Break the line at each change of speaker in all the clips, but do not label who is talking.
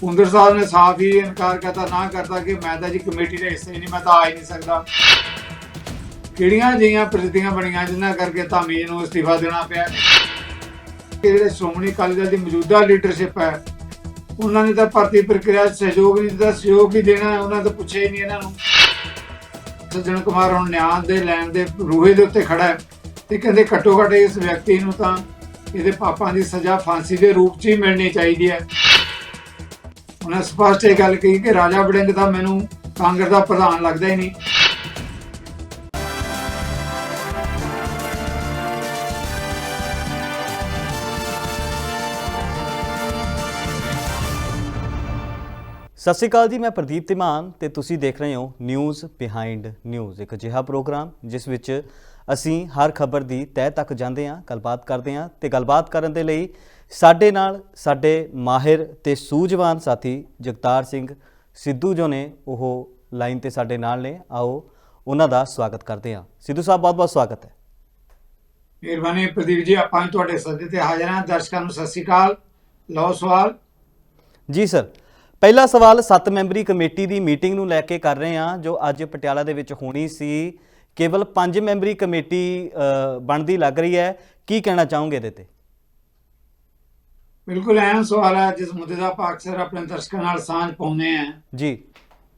ਪੁੰਦਰ ਸਾਹਿਬ ਨੇ ਸਾਫ਼ ਹੀ ਇਨਕਾਰ ਕਰਤਾ ਨਾ ਕਰਤਾ ਕਿ ਮੈਂ ਤਾਂ ਜੀ ਕਮੇਟੀ ਦਾ ਹਿੱਸਾ ਹੀ ਨਹੀਂ, ਮੈਂ ਤਾਂ ਆ ਹੀ ਨਹੀਂ ਸਕਦਾ। ਕਿਹੜੀਆਂ ਜਿਹੀਆਂ ਪ੍ਰਸਥਿਤੀਆਂ ਬਣੀਆਂ ਜਿਨ੍ਹਾਂ ਕਰਕੇ ਧਾਮੀ ਨੂੰ ਅਸਤੀਫਾ ਦੇਣਾ ਪਿਆ? ਜਿਹੜੇ ਸ਼੍ਰੋਮਣੀ ਅਕਾਲੀ ਦਲ ਦੀ ਮੌਜੂਦਾ ਲੀਡਰਸ਼ਿਪ ਹੈ, ਉਹਨਾਂ ਨੇ ਤਾਂ ਭਰਤੀ ਪ੍ਰਕਿਰਿਆ ਸਹਿਯੋਗ ਨਹੀਂ ਦਿੱਤਾ, ਸਹਿਯੋਗ ਹੀ ਦੇਣਾ ਉਹਨਾਂ ਤੋਂ ਪੁੱਛਿਆ ਹੀ ਨਹੀਂ ਇਹਨਾਂ ਨੂੰ। ਸੱਜਣ ਕੁਮਾਰ ਹੁਣ ਨਿਆਂ ਦੇ, ਲੈਣ ਦੇ ਰੂਹੇ ਦੇ ਉੱਤੇ ਖੜਾ ਹੈ ਤੇ ਕਹਿੰਦੇ ਘੱਟੋ ਘੱਟ ਇਸ ਵਿਅਕਤੀ ਨੂੰ ਤਾਂ ਇਹਦੇ ਪਾਪਾਂ ਦੀ ਸਜ਼ਾ ਫਾਂਸੀ ਦੇ ਰੂਪ 'ਚ ਹੀ ਮਿਲਣੀ ਚਾਹੀਦੀ ਹੈ। ਉਹਨਾਂ ਸਪਸ਼ਟ ਇਹ ਗੱਲ ਕਹੀ ਕਿ ਰਾਜਾ ਵੜਿੰਗ ਦਾ ਮੈਨੂੰ ਕਾਂਗਰਸ ਦਾ ਪ੍ਰਧਾਨ ਲੱਗਦਾ ਹੀ ਨਹੀਂ।
ਸਤਿ ਸ਼੍ਰੀ ਅਕਾਲ ਜੀ, ਮੈਂ ਪ੍ਰਦੀਪ ਤਿਮਾਨ ਤੇ ਤੁਸੀਂ ਦੇਖ ਰਹੇ ਹੋ ਨਿਊਜ਼ ਬਿਹਾਈਂਡ ਨਿਊਜ਼ ਇੱਕ ਅਜਿਹਾ ਪ੍ਰੋਗਰਾਮ ਜਿਸ ਵਿੱਚ ਅਸੀਂ ਹਰ ਖਬਰ ਦੀ ਤਹਿ ਤੱਕ ਜਾਂਦੇ ਹਾਂ, ਗੱਲਬਾਤ ਕਰਦੇ ਹਾਂ ਤੇ ਗੱਲਬਾਤ ਕਰਨ ਦੇ ਲਈ ਸਾਡੇ ਨਾਲ ਸਾਡੇ ਮਾਹਿਰ ਤੇ ਸੂਝਵਾਨ ਸਾਥੀ ਜਗਤਾਰ ਸਿੰਘ ਸਿੱਧੂ ਜੋ ਨੇ ਉਹ ਲਾਈਨ ਤੇ ਸਾਡੇ ਨਾਲ ਨੇ। ਆਓ ਉਹਨਾਂ ਦਾ ਸਵਾਗਤ ਕਰਦੇ ਹਾਂ। ਸਿੱਧੂ ਸਾਹਿਬ ਬਹੁਤ ਬਹੁਤ ਸਵਾਗਤ ਹੈ।
ਮਿਹਰਬਾਨੀ ਪ੍ਰਦੀਪ ਜੀ ਆਪਾਂ ਵੀ ਤੁਹਾਡੇ ਸੱਦੇ ਤੇ ਹਾਜ਼ਰ ਹਾਂ। ਦਰਸ਼ਕਾਂ ਨੂੰ ਸਤਿ ਸ਼੍ਰੀ ਅਕਾਲ। ਲਓ ਸਵਾਲ।
ਜੀ ਸਰ ਪਹਿਲਾ ਸਵਾਲ 7 ਮੈਂਬਰੀ ਕਮੇਟੀ ਦੀ ਮੀਟਿੰਗ ਨੂੰ ਲੈ ਕੇ ਕਰ ਰਹੇ ਹਾਂ ਜੋ ਅੱਜ ਪਟਿਆਲਾ ਦੇ ਵਿੱਚ ਹੋਣੀ ਸੀ। ਕੇਵਲ 5 ਮੈਂਬਰੀ ਕਮੇਟੀ ਬਣਦੀ ਲੱਗ ਰਹੀ ਹੈ। ਕੀ ਕਹਿਣਾ ਚਾਹੋਗੇ ਇਹਦੇ ਤੇ?
ਬਿਲਕੁਲ ਅਹਿਮ ਸਵਾਲ ਹੈ ਜਿਸ ਮੁੱਦੇ ਦਾ ਆਪਾਂ ਅਕਸਰ ਆਪਣੇ ਦਰਸ਼ਕਾਂ ਨਾਲ ਸਾਂਝ ਪਾਉਂਦੇ ਆ
ਜੀ।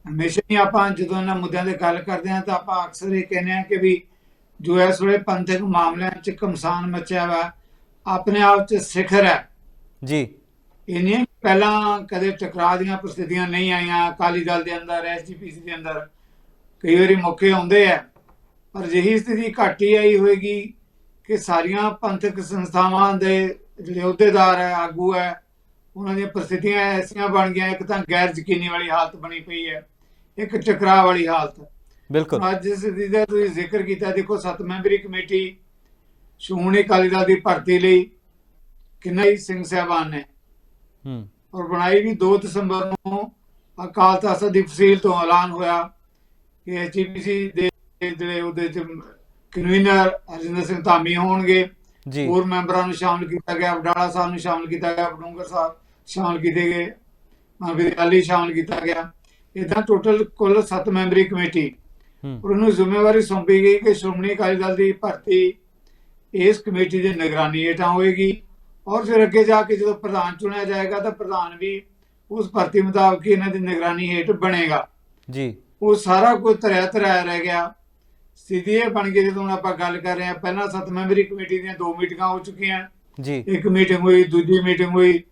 ਹਮੇਸ਼ਾ ਹੀ ਆਪਾਂ ਜਦੋਂ ਇਹਨਾਂ ਮੁੱਦਿਆਂ ਤੇ ਗੱਲ ਕਰਦੇ ਹਾਂ ਤਾਂ ਆਪਾਂ ਅਕਸਰ ਇਹ ਕਹਿੰਦੇ ਆ ਕਿ ਵੀ ਜੋ ਇਸ ਵੇਲੇ ਪੰਥਕ ਮਾਮਲਿਆਂ 'ਚ ਕਮਸਾਨ ਮਚਿਆ ਵਾ ਆਪਣੇ ਆਪ 'ਚ ਸਿਖਰ ਹੈ।
ਜੀ।
ਇੰਨੀਆਂ ਪਹਿਲਾਂ ਕਦੇ ਟਕਰਾਅ ਦੀਆਂ ਪ੍ਰਸਥਿਤੀਆਂ ਨਹੀਂ ਆਈਆਂ ਅਕਾਲੀ ਦਲ ਦੇ ਅੰਦਰ ਐਸਜੀਪੀਸੀ ਦੇ ਅੰਦਰ। ਕਈ ਵਾਰੀ ਮੌਕੇ ਆਉਂਦੇ ਆ ਪਰ ਜਿਹੀ ਸਥਿਤੀ ਘੱਟ ਹੀ ਆਈ ਹੋਏਗੀ ਕਿ ਸਾਰੀਆਂ ਪੰਥਕ ਸੰਸਥਾਵਾਂ ਦੇ ਜਿਹੜੇ ਅਹੁਦੇਦਾਰ ਹੈ ਆਗੂ ਹੈ ਉਹਨਾਂ ਦੀਆਂ ਪ੍ਰਸਥਿਤੀਆਂ ਐਸੀਆਂ ਬਣ ਗਈਆਂ ਇੱਕ ਤਾਂ ਗੈਰ ਯਕੀਨੀ ਵਾਲੀ ਹਾਲਤ ਬਣੀ ਪਈ ਹੈ ਇੱਕ ਟਕਰਾਅ ਵਾਲੀ ਹਾਲਤ।
ਬਿਲਕੁਲ।
ਅੱਜ ਜਿਸ ਸਥਿਤੀ ਦਾ ਤੁਸੀਂ ਜ਼ਿਕਰ ਕੀਤਾ ਦੇਖੋ ਸੱਤ ਮੈਂਬਰੀ ਕਮੇਟੀ ਸ਼੍ਰੋਮਣੀ ਅਕਾਲੀ ਦਲ ਦੀ ਭਰਤੀ ਲਈ ਕਿੰਨਾ ਹੀ ਸਿੰਘ ਸਾਹਿਬਾਨ ਨੇ।
ਹੂੰ।
ਔਰ ਬਣਾਈ ਵੀ 2 ਦਸੰਬਰ ਨੂੰ ਅਕਾਲ ਤਖਤ ਦੀ ਫਸੀਲ ਤੋਂ ਐਲਾਨ ਹੋਇਆ ਕਿ ਐਚਪੀਸੀ ਦੇ ਜਿਹੜੇ ਉਹਦੇ ਚ ਕਨਵੀਨਰ ਹਰਜਿੰਦਰ ਸਿੰਘ ਧਾਮੀ ਹੋਣਗੇ।
ਜੀ।
ਹੋਰ ਮੈਂਬਰਾਂ ਨੂੰ ਸ਼ਾਮਲ ਕੀਤਾ ਗਿਆ ਵਡਾਲਾ ਸਾਹਿਬ ਨੂੰ ਸ਼ਾਮਲ ਕੀਤਾ ਗਿਆ ਬਡੂੰਗਰ ਸਾਹਿਬ ਸ਼ਾਮਲ ਕੀਤੇ ਗਏ ਅਲੀ ਸ਼ਾਮਲ ਕੀਤਾ ਗਿਆ। ਇਦਾਂ ਟੋਟਲ ਕੁੱਲ 7 ਮੈਂਬਰੀ ਕਮੇਟੀ। ਉਹਨੂੰ ਜ਼ਿੰਮੇਵਾਰੀ ਸੌਂਪੀ ਗਈ ਕਿ ਸ਼੍ਰੋਮਣੀ ਅਕਾਲੀ ਦਲ ਦੀ ਭਰਤੀ ਇਸ ਕਮੇਟੀ ਦੀ ਨਿਗਰਾਨੀ ਹੇਠਾਂ ਹੋਏਗੀ। ਔਰ ਫਿਰ ਅੱਗੇ ਜਾ ਕੇ ਜਦੋਂ ਪ੍ਰਧਾਨ ਚੁਣਿਆ ਜਾਏਗਾ ਤਾਂ ਪ੍ਰਧਾਨ ਵੀ ਉਸ ਭਰਤੀ ਮੁਤਾਬਕ ਇਹਨਾਂ ਦੀ ਨਿਗਰਾਨੀ ਹੇਠ ਬਣੇਗਾ।
ਜੀ।
ਉਹ ਸਾਰਾ ਕੁਝ ਤਰਿਆ ਤਰਿਆ ਰਹਿ ਗਿਆ। ਸਥਿਤੀ ਇਹ ਬਣ ਗਈ ਜਦੋਂ ਆਪਾਂ ਗੱਲ ਕਰ ਰਹੇ ਹਾਂ ਪਹਿਲਾਂ ਸੱਤ ਮੈਂਬਰੀ ਕਮੇਟੀ ਦੀਆਂ ਦੋ ਮੀਟਿੰਗਾਂ ਹੋ ਚੁੱਕੀਆਂ।
ਜੀ।
ਇੱਕ ਮੀਟਿੰਗ ਹੋਈ ਦੂਜੀ ਮੀਟਿੰਗ ਹੋਈ।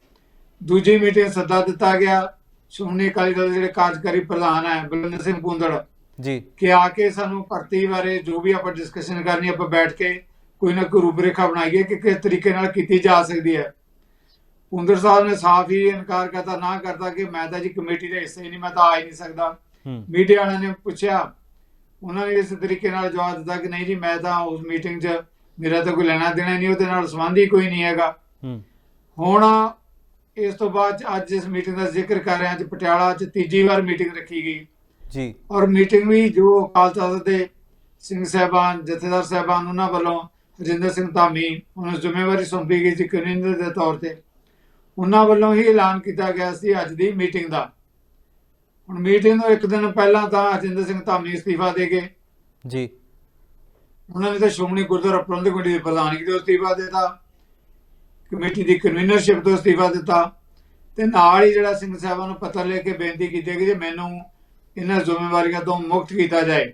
ਦੂਜੀ ਮੀਟਿੰਗ ਸੱਦਾ ਦਿੱਤਾ ਗਿਆ। ਸ਼੍ਰੋਮਣੀ ਅਕਾਲੀ ਦਲ ਦੇ ਜਿਹੜੇ ਕਾਰਜਕਾਰੀ ਪ੍ਰਧਾਨ ਹੈ ਬਲਵਿੰਦਰ ਸਿੰਘ ਪੁੰਦੜ
ਜੀ।
ਕਿ ਆ ਕੇ ਸਾਨੂੰ ਭਰਤੀ ਬਾਰੇ ਜੋ ਵੀ ਆਪਾਂ ਡਿਸਕਸ਼ਨ ਕਰਨੀ ਆਪਾਂ ਬੈਠ ਕੇ ਕੋਈ ਨਾ ਕੋਈ ਰੂਪਰੇਖਾ ਬਣਾਈਏ ਕਿ ਕਿਸ ਤਰੀਕੇ ਨਾਲ ਕੀਤੀ ਜਾ ਸਕਦੀ ਹੈ। ਪੁੰਦਰ ਸਾਹਿਬ ਨੇ ਸਾਫ਼ ਹੀ ਇਨਕਾਰ ਕਰਤਾ ਨਾ ਕਰਤਾ ਕਿ ਮੈਂ ਤਾਂ ਜੀ ਕਮੇਟੀ ਦਾ ਹਿੱਸਾ ਹੀ ਨਹੀਂ ਮੈਂ ਤਾਂ ਆ ਹੀ ਨਹੀਂ ਸਕਦਾ। ਮੀਡੀਆ ਵਾਲਿਆਂ ਨੇ ਪੁੱਛਿਆ ਉਹਨਾਂ ਨੇ ਇਸ ਤਰੀਕੇ ਨਾਲ ਜਵਾਬ ਦਿੱਤਾ ਕਿ ਨਹੀਂ ਜੀ ਮੈਂ ਤਾਂ ਉਸ ਮੀਟਿੰਗ 'ਚ ਮੇਰਾ ਤਾਂ ਕੋਈ ਲੈਣਾ ਦੇਣਾ ਨਹੀਂ ਉਹਦੇ ਨਾਲ ਸੰਬੰਧ ਹੀ ਕੋਈ ਨਹੀਂ ਹੈਗਾ।
ਹੂੰ।
ਹੁਣ ਇਸ ਤੋਂ ਬਾਅਦ ਅੱਜ ਇਸ ਮੀਟਿੰਗ ਦਾ ਜ਼ਿਕਰ ਕਰ ਰਹੇ ਹਾਂ ਅੱਜ ਪਟਿਆਲਾ 'ਚ ਤੀਜੀ ਵਾਰ ਮੀਟਿੰਗ ਰੱਖੀ ਗਈ।
ਜੀ।
ਔਰ ਮੀਟਿੰਗ ਵੀ ਜੋ ਅਕਾਲ ਤਖਤ ਦੇ ਸਿੰਘ ਸਾਹਿਬਾਨ ਜਥੇਦਾਰ ਸਾਹਿਬਾਨ ਉਹਨਾਂ ਵੱਲੋਂ ਰਜਿੰਦਰ ਸਿੰਘ ਧਾਮੀ ਉਹਨਾਂ ਨੂੰ ਜ਼ਿੰਮੇਵਾਰੀ ਸੌਂਪੀ ਗਈ ਸੀ ਕਨਵੀਨਰ ਦੇ ਤੌਰ ਤੇ। ਉਹਨਾਂ ਵੱਲੋਂ ਹੀ ਐਲਾਨ ਕੀਤਾ ਗਿਆ ਸੀ ਅੱਜ ਦੀ ਮੀਟਿੰਗ ਦਾ। ਹੁਣ ਮੀਟਿੰਗ ਤੋਂ ਇੱਕ ਦਿਨ ਪਹਿਲਾਂ ਤਾਂ ਰਜਿੰਦਰ ਸਿੰਘ ਧਾਮੀ ਅਸਤੀਫਾ ਦੇ ਗਏ।
ਜੀ।
ਉਹਨਾਂ ਨੇ ਤਾਂ ਸ਼੍ਰੋਮਣੀ ਗੁਰਦੁਆਰਾ ਪ੍ਰਬੰਧਕ ਕਮੇਟੀ ਦੇ ਪ੍ਰਧਾਨਗੀ ਤੋਂ ਅਸਤੀਫਾ ਦਿੱਤਾ। ਕਮੇਟੀ ਦੀ ਕਨਵੀਨਰਸ਼ਿਪ ਤੋਂ ਅਸਤੀਫਾ ਦਿੱਤਾ। ਤੇ ਨਾਲ ਹੀ ਜਿਹੜਾ ਸਿੰਘ ਸਾਹਿਬਾਨ ਨੂੰ ਪੱਤਰ ਲਿਖ ਕੇ ਬੇਨਤੀ ਕੀਤੀ ਕਿ ਜੇ ਮੈਨੂੰ ਇਹਨਾਂ ਜ਼ਿੰਮੇਵਾਰੀਆਂ ਤੋਂ ਮੁਕਤ ਕੀਤਾ ਜਾਏ।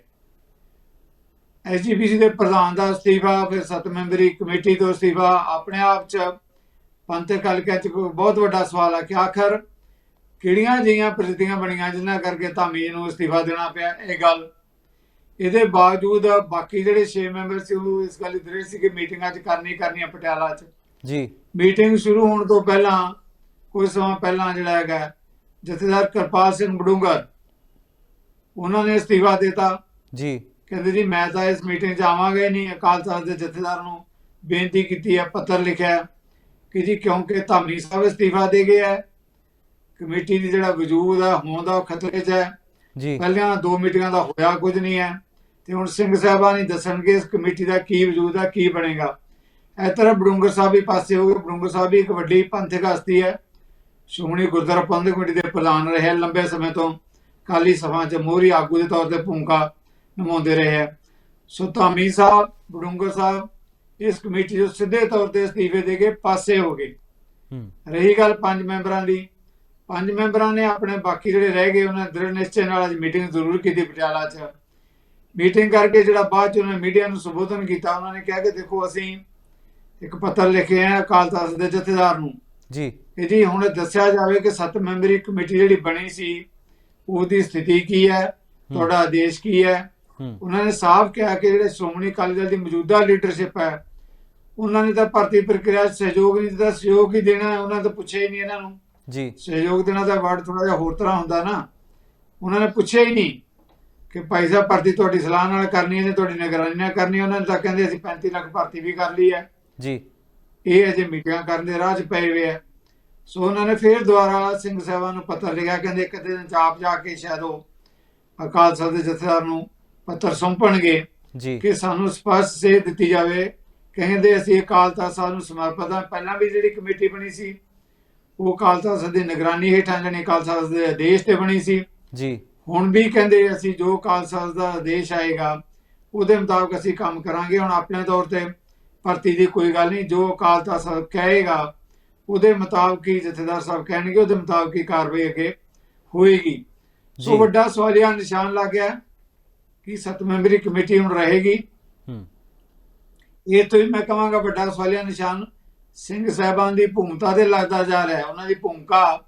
ਐਸਜੀਪੀਸੀ ਦੇ ਪ੍ਰਧਾਨ ਦਾ ਅਸਤੀਫਾ ਫਿਰ ਸੱਤ ਮੈਂਬਰੀ ਕਮੇਟੀ ਤੋਂ ਅਸਤੀਫਾ ਆਪਣੇ ਆਪ 'ਚ ਪੰਥਕ ਹਲਕਿਆਂ 'ਚ ਬਹੁਤ ਵੱਡਾ ਸਵਾਲ ਹੈ ਕਿ ਆਖਰ ਕਿਹੜੀਆਂ ਜਿਹੀਆਂ ਪ੍ਰਸਥਿਤੀਆਂ ਬਣੀਆਂ ਜਿਨ੍ਹਾਂ ਕਰਕੇ ਧਾਮੀ ਨੂੰ ਅਸਤੀਫਾ ਦੇਣਾ ਪਿਆ ਇਹ ਗੱਲ। ਇਹਦੇ ਬਾਵਜੂਦ ਬਾਕੀ ਜਿਹੜੇ 6 ਮੈਂਬਰ ਸੀ ਉਹ ਇਸ ਗੱਲ ਦੀ ਦ੍ਰਿੜ ਸੀ ਕਿ ਮੀਟਿੰਗਾਂ 'ਚ ਕਰਨੀ ਕਰਨੀਆਂ ਪਟਿਆਲਾ 'ਚ।
ਜੀ।
ਮੀਟਿੰਗ ਸ਼ੁਰੂ ਹੋਣ ਤੋਂ ਪਹਿਲਾਂ ਕੁਝ ਸਮਾਂ ਪਹਿਲਾਂ ਜਿਹੜਾ ਹੈਗਾ ਜਥੇਦਾਰ ਕਿਰਪਾਲ ਸਿੰਘ ਬਡੂੰਗਰ ਉਹਨਾਂ ਨੇ ਅਸਤੀਫਾ ਦਿੱਤਾ।
ਜੀ।
ਕਹਿੰਦੇ ਜੀ ਮੈਂ ਤਾਂ ਇਸ ਮੀਟਿੰਗ 'ਚ ਆਵਾਂਗਾ ਨਹੀਂ। ਅਕਾਲ ਤਖਤ ਦੇ ਜਥੇਦਾਰ ਨੂੰ ਬੇਨਤੀ ਕੀਤੀ ਹੈ ਪੱਤਰ ਲਿਖਿਆ ਕਿ ਜੀ ਕਿਉਂਕਿ ਧਾਮੀ ਸਾਹਿਬ ਅਸਤੀਫਾ ਦੇ ਗਏ ਹੈ ਕਮੇਟੀ ਦੀ ਜਿਹੜਾ ਵਜੂਦ ਹੈ ਹੋਂਦ ਦਾ ਖਤਰੇ 'ਚ ਹੈ।
ਜੀ।
ਪਹਿਲਾਂ ਦੋ ਮੀਟਿੰਗਾਂ ਦਾ ਹੋਇਆ ਕੁਝ ਨਹੀਂ ਹੈ। ਤੇ ਹੁਣ ਸਿੰਘ ਸਾਹਿਬਾਨ ਹੀ ਦੱਸਣਗੇ ਇਸ ਕਮੇਟੀ ਦਾ ਕੀ ਵਜੂਦ ਹੈ ਕੀ ਬਣੇਗਾ। ਇਸ ਤਰ੍ਹਾਂ ਬਡੂੰਗਰ ਸਾਹਿਬ ਵੀ ਪਾਸੇ ਹੋ ਗਏ। ਬਡੂੰਗਰ ਸਾਹਿਬ ਵੀ ਇੱਕ ਵੱਡੀ ਪੰਥਕ ਹਸਤੀ ਹੈ। ਸ਼੍ਰੋਮਣੀ ਗੁਰਦੁਆਰਾ ਪ੍ਰਬੰਧਕ ਕਮੇਟੀ ਦੇ ਪ੍ਰਧਾਨ ਰਹੇ ਲੰਬੇ ਸਮੇਂ ਤੋਂ। ਕਾਲੀ ਸਭਾ 'ਚ ਮੋਹਰੀ ਆਗੂ ਦੇ ਤੌਰ ਤੇ ਭੂਮਿਕਾ ਨਿਭਾਉਂਦੇ ਰਹੇ ਹੈ। ਸੋ ਧਾਮੀ ਸਾਹਿਬ ਬਡੂੰਗਰ ਸਾਹਿਬ ਇਸ ਕਮੇਟੀ ਤੋਂ ਸਿੱਧੇ ਤੌਰ ਤੇ ਅਸਤੀਫੇ ਦੇ ਕੇ ਪਾਸੇ ਹੋ ਗਏ। ਰਹੀ ਗੱਲ ਪੰਜ ਮੈਂਬਰਾਂ ਦੀ। ਪੰਜ ਮੈਂਬਰਾਂ ਨੇ ਆਪਣੇ ਬਾਕੀ ਜਿਹੜੇ ਰਹਿ ਗਏ ਉਹਨਾਂ ਦ੍ਰਿੜ ਨਿਸ਼ਚੈ ਨਾਲ ਅੱਜ ਮੀਟਿੰਗ ਜ਼ਰੂਰ ਕੀਤੀ ਪਟਿਆਲਾ 'ਚ। ਮੀਟਿੰਗ ਕਰਕੇ ਜਿਹੜਾ ਬਾਅਦ 'ਚ ਉਹਨਾਂ ਮੀਡੀਆ ਨੂੰ ਸੰਬੋਧਨ ਕੀਤਾ ਉਹਨਾਂ ਨੇ ਕਿਹਾ ਕਿ ਦੇਖੋ ਅਸੀਂ ਇੱਕ ਪੱਤਰ ਲਿਖੇ ਆ ਅਕਾਲ ਤਖਤ ਦੇ ਜਥੇਦਾਰ ਨੂੰ।
ਜੀ।
ਜੀ ਹੁਣ ਦੱਸਿਆ ਜਾਵੇ ਕਿ ਸੱਤ ਮੈਂਬਰੀ ਕਮੇਟੀ ਜਿਹੜੀ ਬਣੀ ਸੀ ਉਹਦੀ ਸਥਿਤੀ ਕੀ ਹੈ? ਤੁਹਾਡਾ ਆਦੇਸ਼ ਕੀ ਹੈ? ਉਹਨਾਂ ਨੇ ਸਾਫ਼ ਕਿਹਾ ਕਿ ਜਿਹੜੇ ਸ਼੍ਰੋਮਣੀ ਅਕਾਲੀ ਦਲ ਦੀ ਮੌਜੂਦਾ ਲੀਡਰਸ਼ਿਪ ਹੈ ਉਹਨਾਂ ਨੇ ਤਾਂ ਭਰਤੀ ਪ੍ਰਕਿਰਿਆ ਸਹਿਯੋਗ ਨਹੀਂ ਦਿੱਤਾ ਸਹਿਯੋਗ ਹੀ ਦੇਣਾ ਉਹਨਾਂ ਤਾਂ ਪੁੱਛਿਆ ਹੀ ਨਹੀਂ ਇਹਨਾਂ ਨੂੰ।
ਜੀ।
ਸਹਿਯੋਗ ਦੇਣਾ ਦਾ ਵਰਡ ਥੋੜਾ ਜਿਹਾ ਹੋਰ ਤਰ੍ਹਾਂ ਹੁੰਦਾ ਨਾ। ਉਹਨਾਂ ਨੇ ਪੁੱਛਿਆ ਹੀ ਨਹੀਂ ਕਿ ਭਾਈ ਸਾਹਿਬ ਭਰਤੀ ਤੁਹਾਡੀ ਸਲਾਹ ਨਾਲ ਕਰਨੀ ਹੈ ਜਾਂ ਤੁਹਾਡੀ ਨਿਗਰਾਨੀ ਨਾਲ ਕਰਨੀ ਉਹਨਾਂ ਨੇ ਤਾਂ ਕਹਿੰਦੇ ਅਸੀਂ 35 ਲੱਖ ਭਰਤੀ ਵੀ ਕਰ ਲਈ ਹੈ।
ਜੀ।
ਇਹ ਅਜੇ ਮੀਟਿੰਗਾਂ ਕਰਨ ਦੇ ਰਾਹ 'ਚ ਪਏ ਹੋਏ ਆ। ਸੋ ਉਹਨਾਂ ਨੇ ਫਿਰ ਦੁਬਾਰਾ ਸਿੰਘ ਸਾਹਿਬਾਨ ਨੂੰ ਪੱਤਰ ਲਿਖਿਆ। ਕਹਿੰਦੇ ਇੱਕ ਦਿਨ ਚਾਪ ਜਾ ਕੇ ਸ਼ਾਇਦ ਉਹ ਅਕਾਲ ਤਖਤ ਦੇ ਜਥੇਦਾਰ ਨੂੰ ਪੱਤਰ ਸੌਂਪਣਗੇ
ਜੀ।
ਕਿ ਸਾਨੂੰ ਸਪਸ਼ਟ ਸੇ ਦਿੱਤੀ ਜਾਵੇ। ਕਹਿੰਦੇ ਅਸੀਂ ਅਕਾਲ ਤਖਤ ਸਾਹਿਬ ਨੂੰ ਸਮਰਪਿਤ ਹਾਂ। ਪਹਿਲਾਂ ਵੀ ਜਿਹੜੀ ਕਮੇਟੀ ਬਣੀ ਸੀ ਉਹ ਤਖਤ ਸਾਹਿਬ ਦੀ ਨਿਗਰਾਨੀ ਹੇਠਾਂ ਜਾਣੀ ਅਕਾਲ ਤਖਤ ਦੇ ਆਦੇਸ਼ ਤੇ ਬਣੀ ਸੀ।
ਜੀ।
ਹੁਣ ਵੀ ਕਹਿੰਦੇ ਅਸੀਂ ਜੋ ਤਖਤ ਦਾ ਆਦੇਸ਼ ਆਏਗਾ ਉਹਦੇ ਮੁਤਾਬਕ ਅਸੀਂ ਕੰਮ ਕਰਾਂਗੇ ਹੁਣ ਆਪਣੇ ਤੌਰ ਤੇ। ਭਰਤੀ ਦੀ ਕੋਈ ਗੱਲ ਨਹੀਂ ਜੋ ਅਕਾਲ ਤਖਤ ਸਾਹਿਬ ਕਹੇਗਾ ਉਹਦੇ ਮੁਤਾਬਕ ਹੀ ਜਥੇਦਾਰ ਸਾਹਿਬ ਕਹਿਣਗੇ ਉਹਦੇ ਮੁਤਾਬਕ ਹੀ ਕਾਰਵਾਈ ਅੱਗੇ ਹੋਏਗੀ। ਸੋ ਵੱਡਾ ਸਵਾਲੀਆ ਨਿਸ਼ਾਨ ਲੱਗ ਗਿਆ ਕਿ ਸੱਤ ਮੈਂਬਰੀ ਕਮੇਟੀ ਹੁਣ ਰਹੇਗੀ।
ਹੂੰ।
ਇਹ ਤੋਂ ਹੀ ਮੈਂ ਕਹਾਂਗਾ ਵੱਡਾ ਸਵਾਲੀਆ ਨਿਸ਼ਾਨ। ਸਿੰਘ ਸਾਹਿਬਾਨ ਦੀ ਭੂਮਿਕਾ ਤੇ ਲੱਗਦਾ ਜਾ ਰਿਹਾ ਹੈ। ਉਹਨਾਂ ਦੀ ਭੂਮਿਕਾ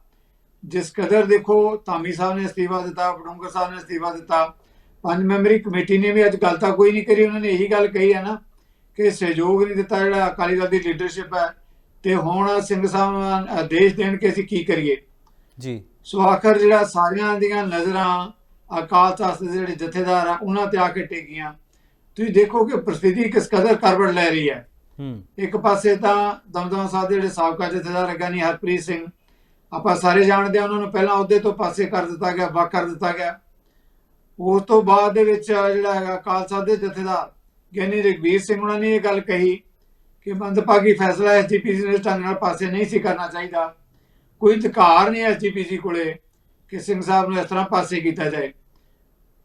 ਜਿਸ ਕਦਰ ਦੇਖੋ ਧਾਮੀ ਸਾਹਿਬ ਨੇ ਅਸਤੀਫਾ ਦਿੱਤਾ ਬਡੂੰਗਰ ਸਾਹਿਬ ਨੇ ਅਸਤੀਫਾ ਦਿੱਤਾ। ਪੰਜ ਮੈਂਬਰੀ ਕਮੇਟੀ ਨੇ ਵੀ ਅੱਜ ਗੱਲ ਤਾਂ ਕੋਈ ਨਹੀਂ ਕਰੀ। ਉਹਨਾਂ ਨੇ ਇਹੀ ਗੱਲ ਕਹੀ ਹੈ ਨਾ ਕਿ ਸਹਿਯੋਗ ਨਹੀਂ ਦਿੱਤਾ ਜਿਹੜਾ ਅਕਾਲੀ ਦਲ ਦੀ ਲੀਡਰਸ਼ਿਪ ਹੈ। ਤੇ ਹੁਣ ਸਿੰਘ ਸਾਹਿਬ ਆਦੇਸ਼ ਦੇਣ ਕਿ ਅਸੀਂ ਕੀ ਕਰੀਏ?
ਜੀ।
ਸੋ ਆਖਰ ਜਿਹੜਾ ਸਾਰਿਆਂ ਦੀਆਂ ਨਜ਼ਰਾਂ ਅਕਾਲ ਤਖਤ ਦੇ ਜਿਹੜੇ ਜਥੇਦਾਰ ਆ ਉਹਨਾਂ ਤੇ ਆ ਕੇ ਟੇਕੀਆਂ। ਤੁਸੀਂ ਦੇਖੋ ਕਿ ਪ੍ਰਸਥਿਤੀ ਕਿਸ ਕਦਰ ਕਰਵਟ ਲੈ ਰਹੀ ਹੂੰ। ਇੱਕ ਪਾਸੇ ਤਾਂ ਦਮਦਮਾ ਸਾਹਿਬ ਦੇ ਜਿਹੜੇ ਸਾਬਕਾ ਜਥੇਦਾਰ ਗਿਆਨੀ ਹਰਪ੍ਰੀਤ ਸਿੰਘ, ਆਪਾਂ ਸਾਰੇ ਜਾਣਦੇ ਆ ਉਹਨਾਂ ਨੂੰ ਪਹਿਲਾਂ ਅਹੁਦੇ ਤੋਂ ਪਾਸੇ ਕਰ ਦਿੱਤਾ ਗਿਆ, ਵੱਖ ਕਰ ਦਿੱਤਾ ਗਿਆ। ਉਸ ਤੋਂ ਬਾਅਦ ਦੇ ਵਿੱਚ ਜਿਹੜਾ ਹੈਗਾ ਅਕਾਲ ਸਾਹਿਬ ਦੇ ਜਥੇਦਾਰ, ਗਿਆਨੀ ਰਗਵੀਰ ਸਿੰਘ ਉਹਨਾਂ ਨੇ ਇਹ ਗੱਲ ਕਹੀ ਕਿ ਮੰਦਭਾਗੀ ਫੈਸਲਾ ਐਸਜੀਪੀਸੀ ਨੇ ਇਸ ਢੰਗ ਨਾਲ ਪਾਸੇ ਨਹੀਂ ਸੀ ਕਰਨਾ ਚਾਹੀਦਾ। ਕੋਈ ਅਧਿਕਾਰ ਨਹੀਂ ਐਸਜੀਪੀਸੀ ਕੋਲੇ ਕਿ ਸਿੰਘ ਸਾਹਿਬ ਨੂੰ ਇਸ ਤਰ੍ਹਾਂ ਪਾਸੇ ਕੀਤਾ ਜਾਏ।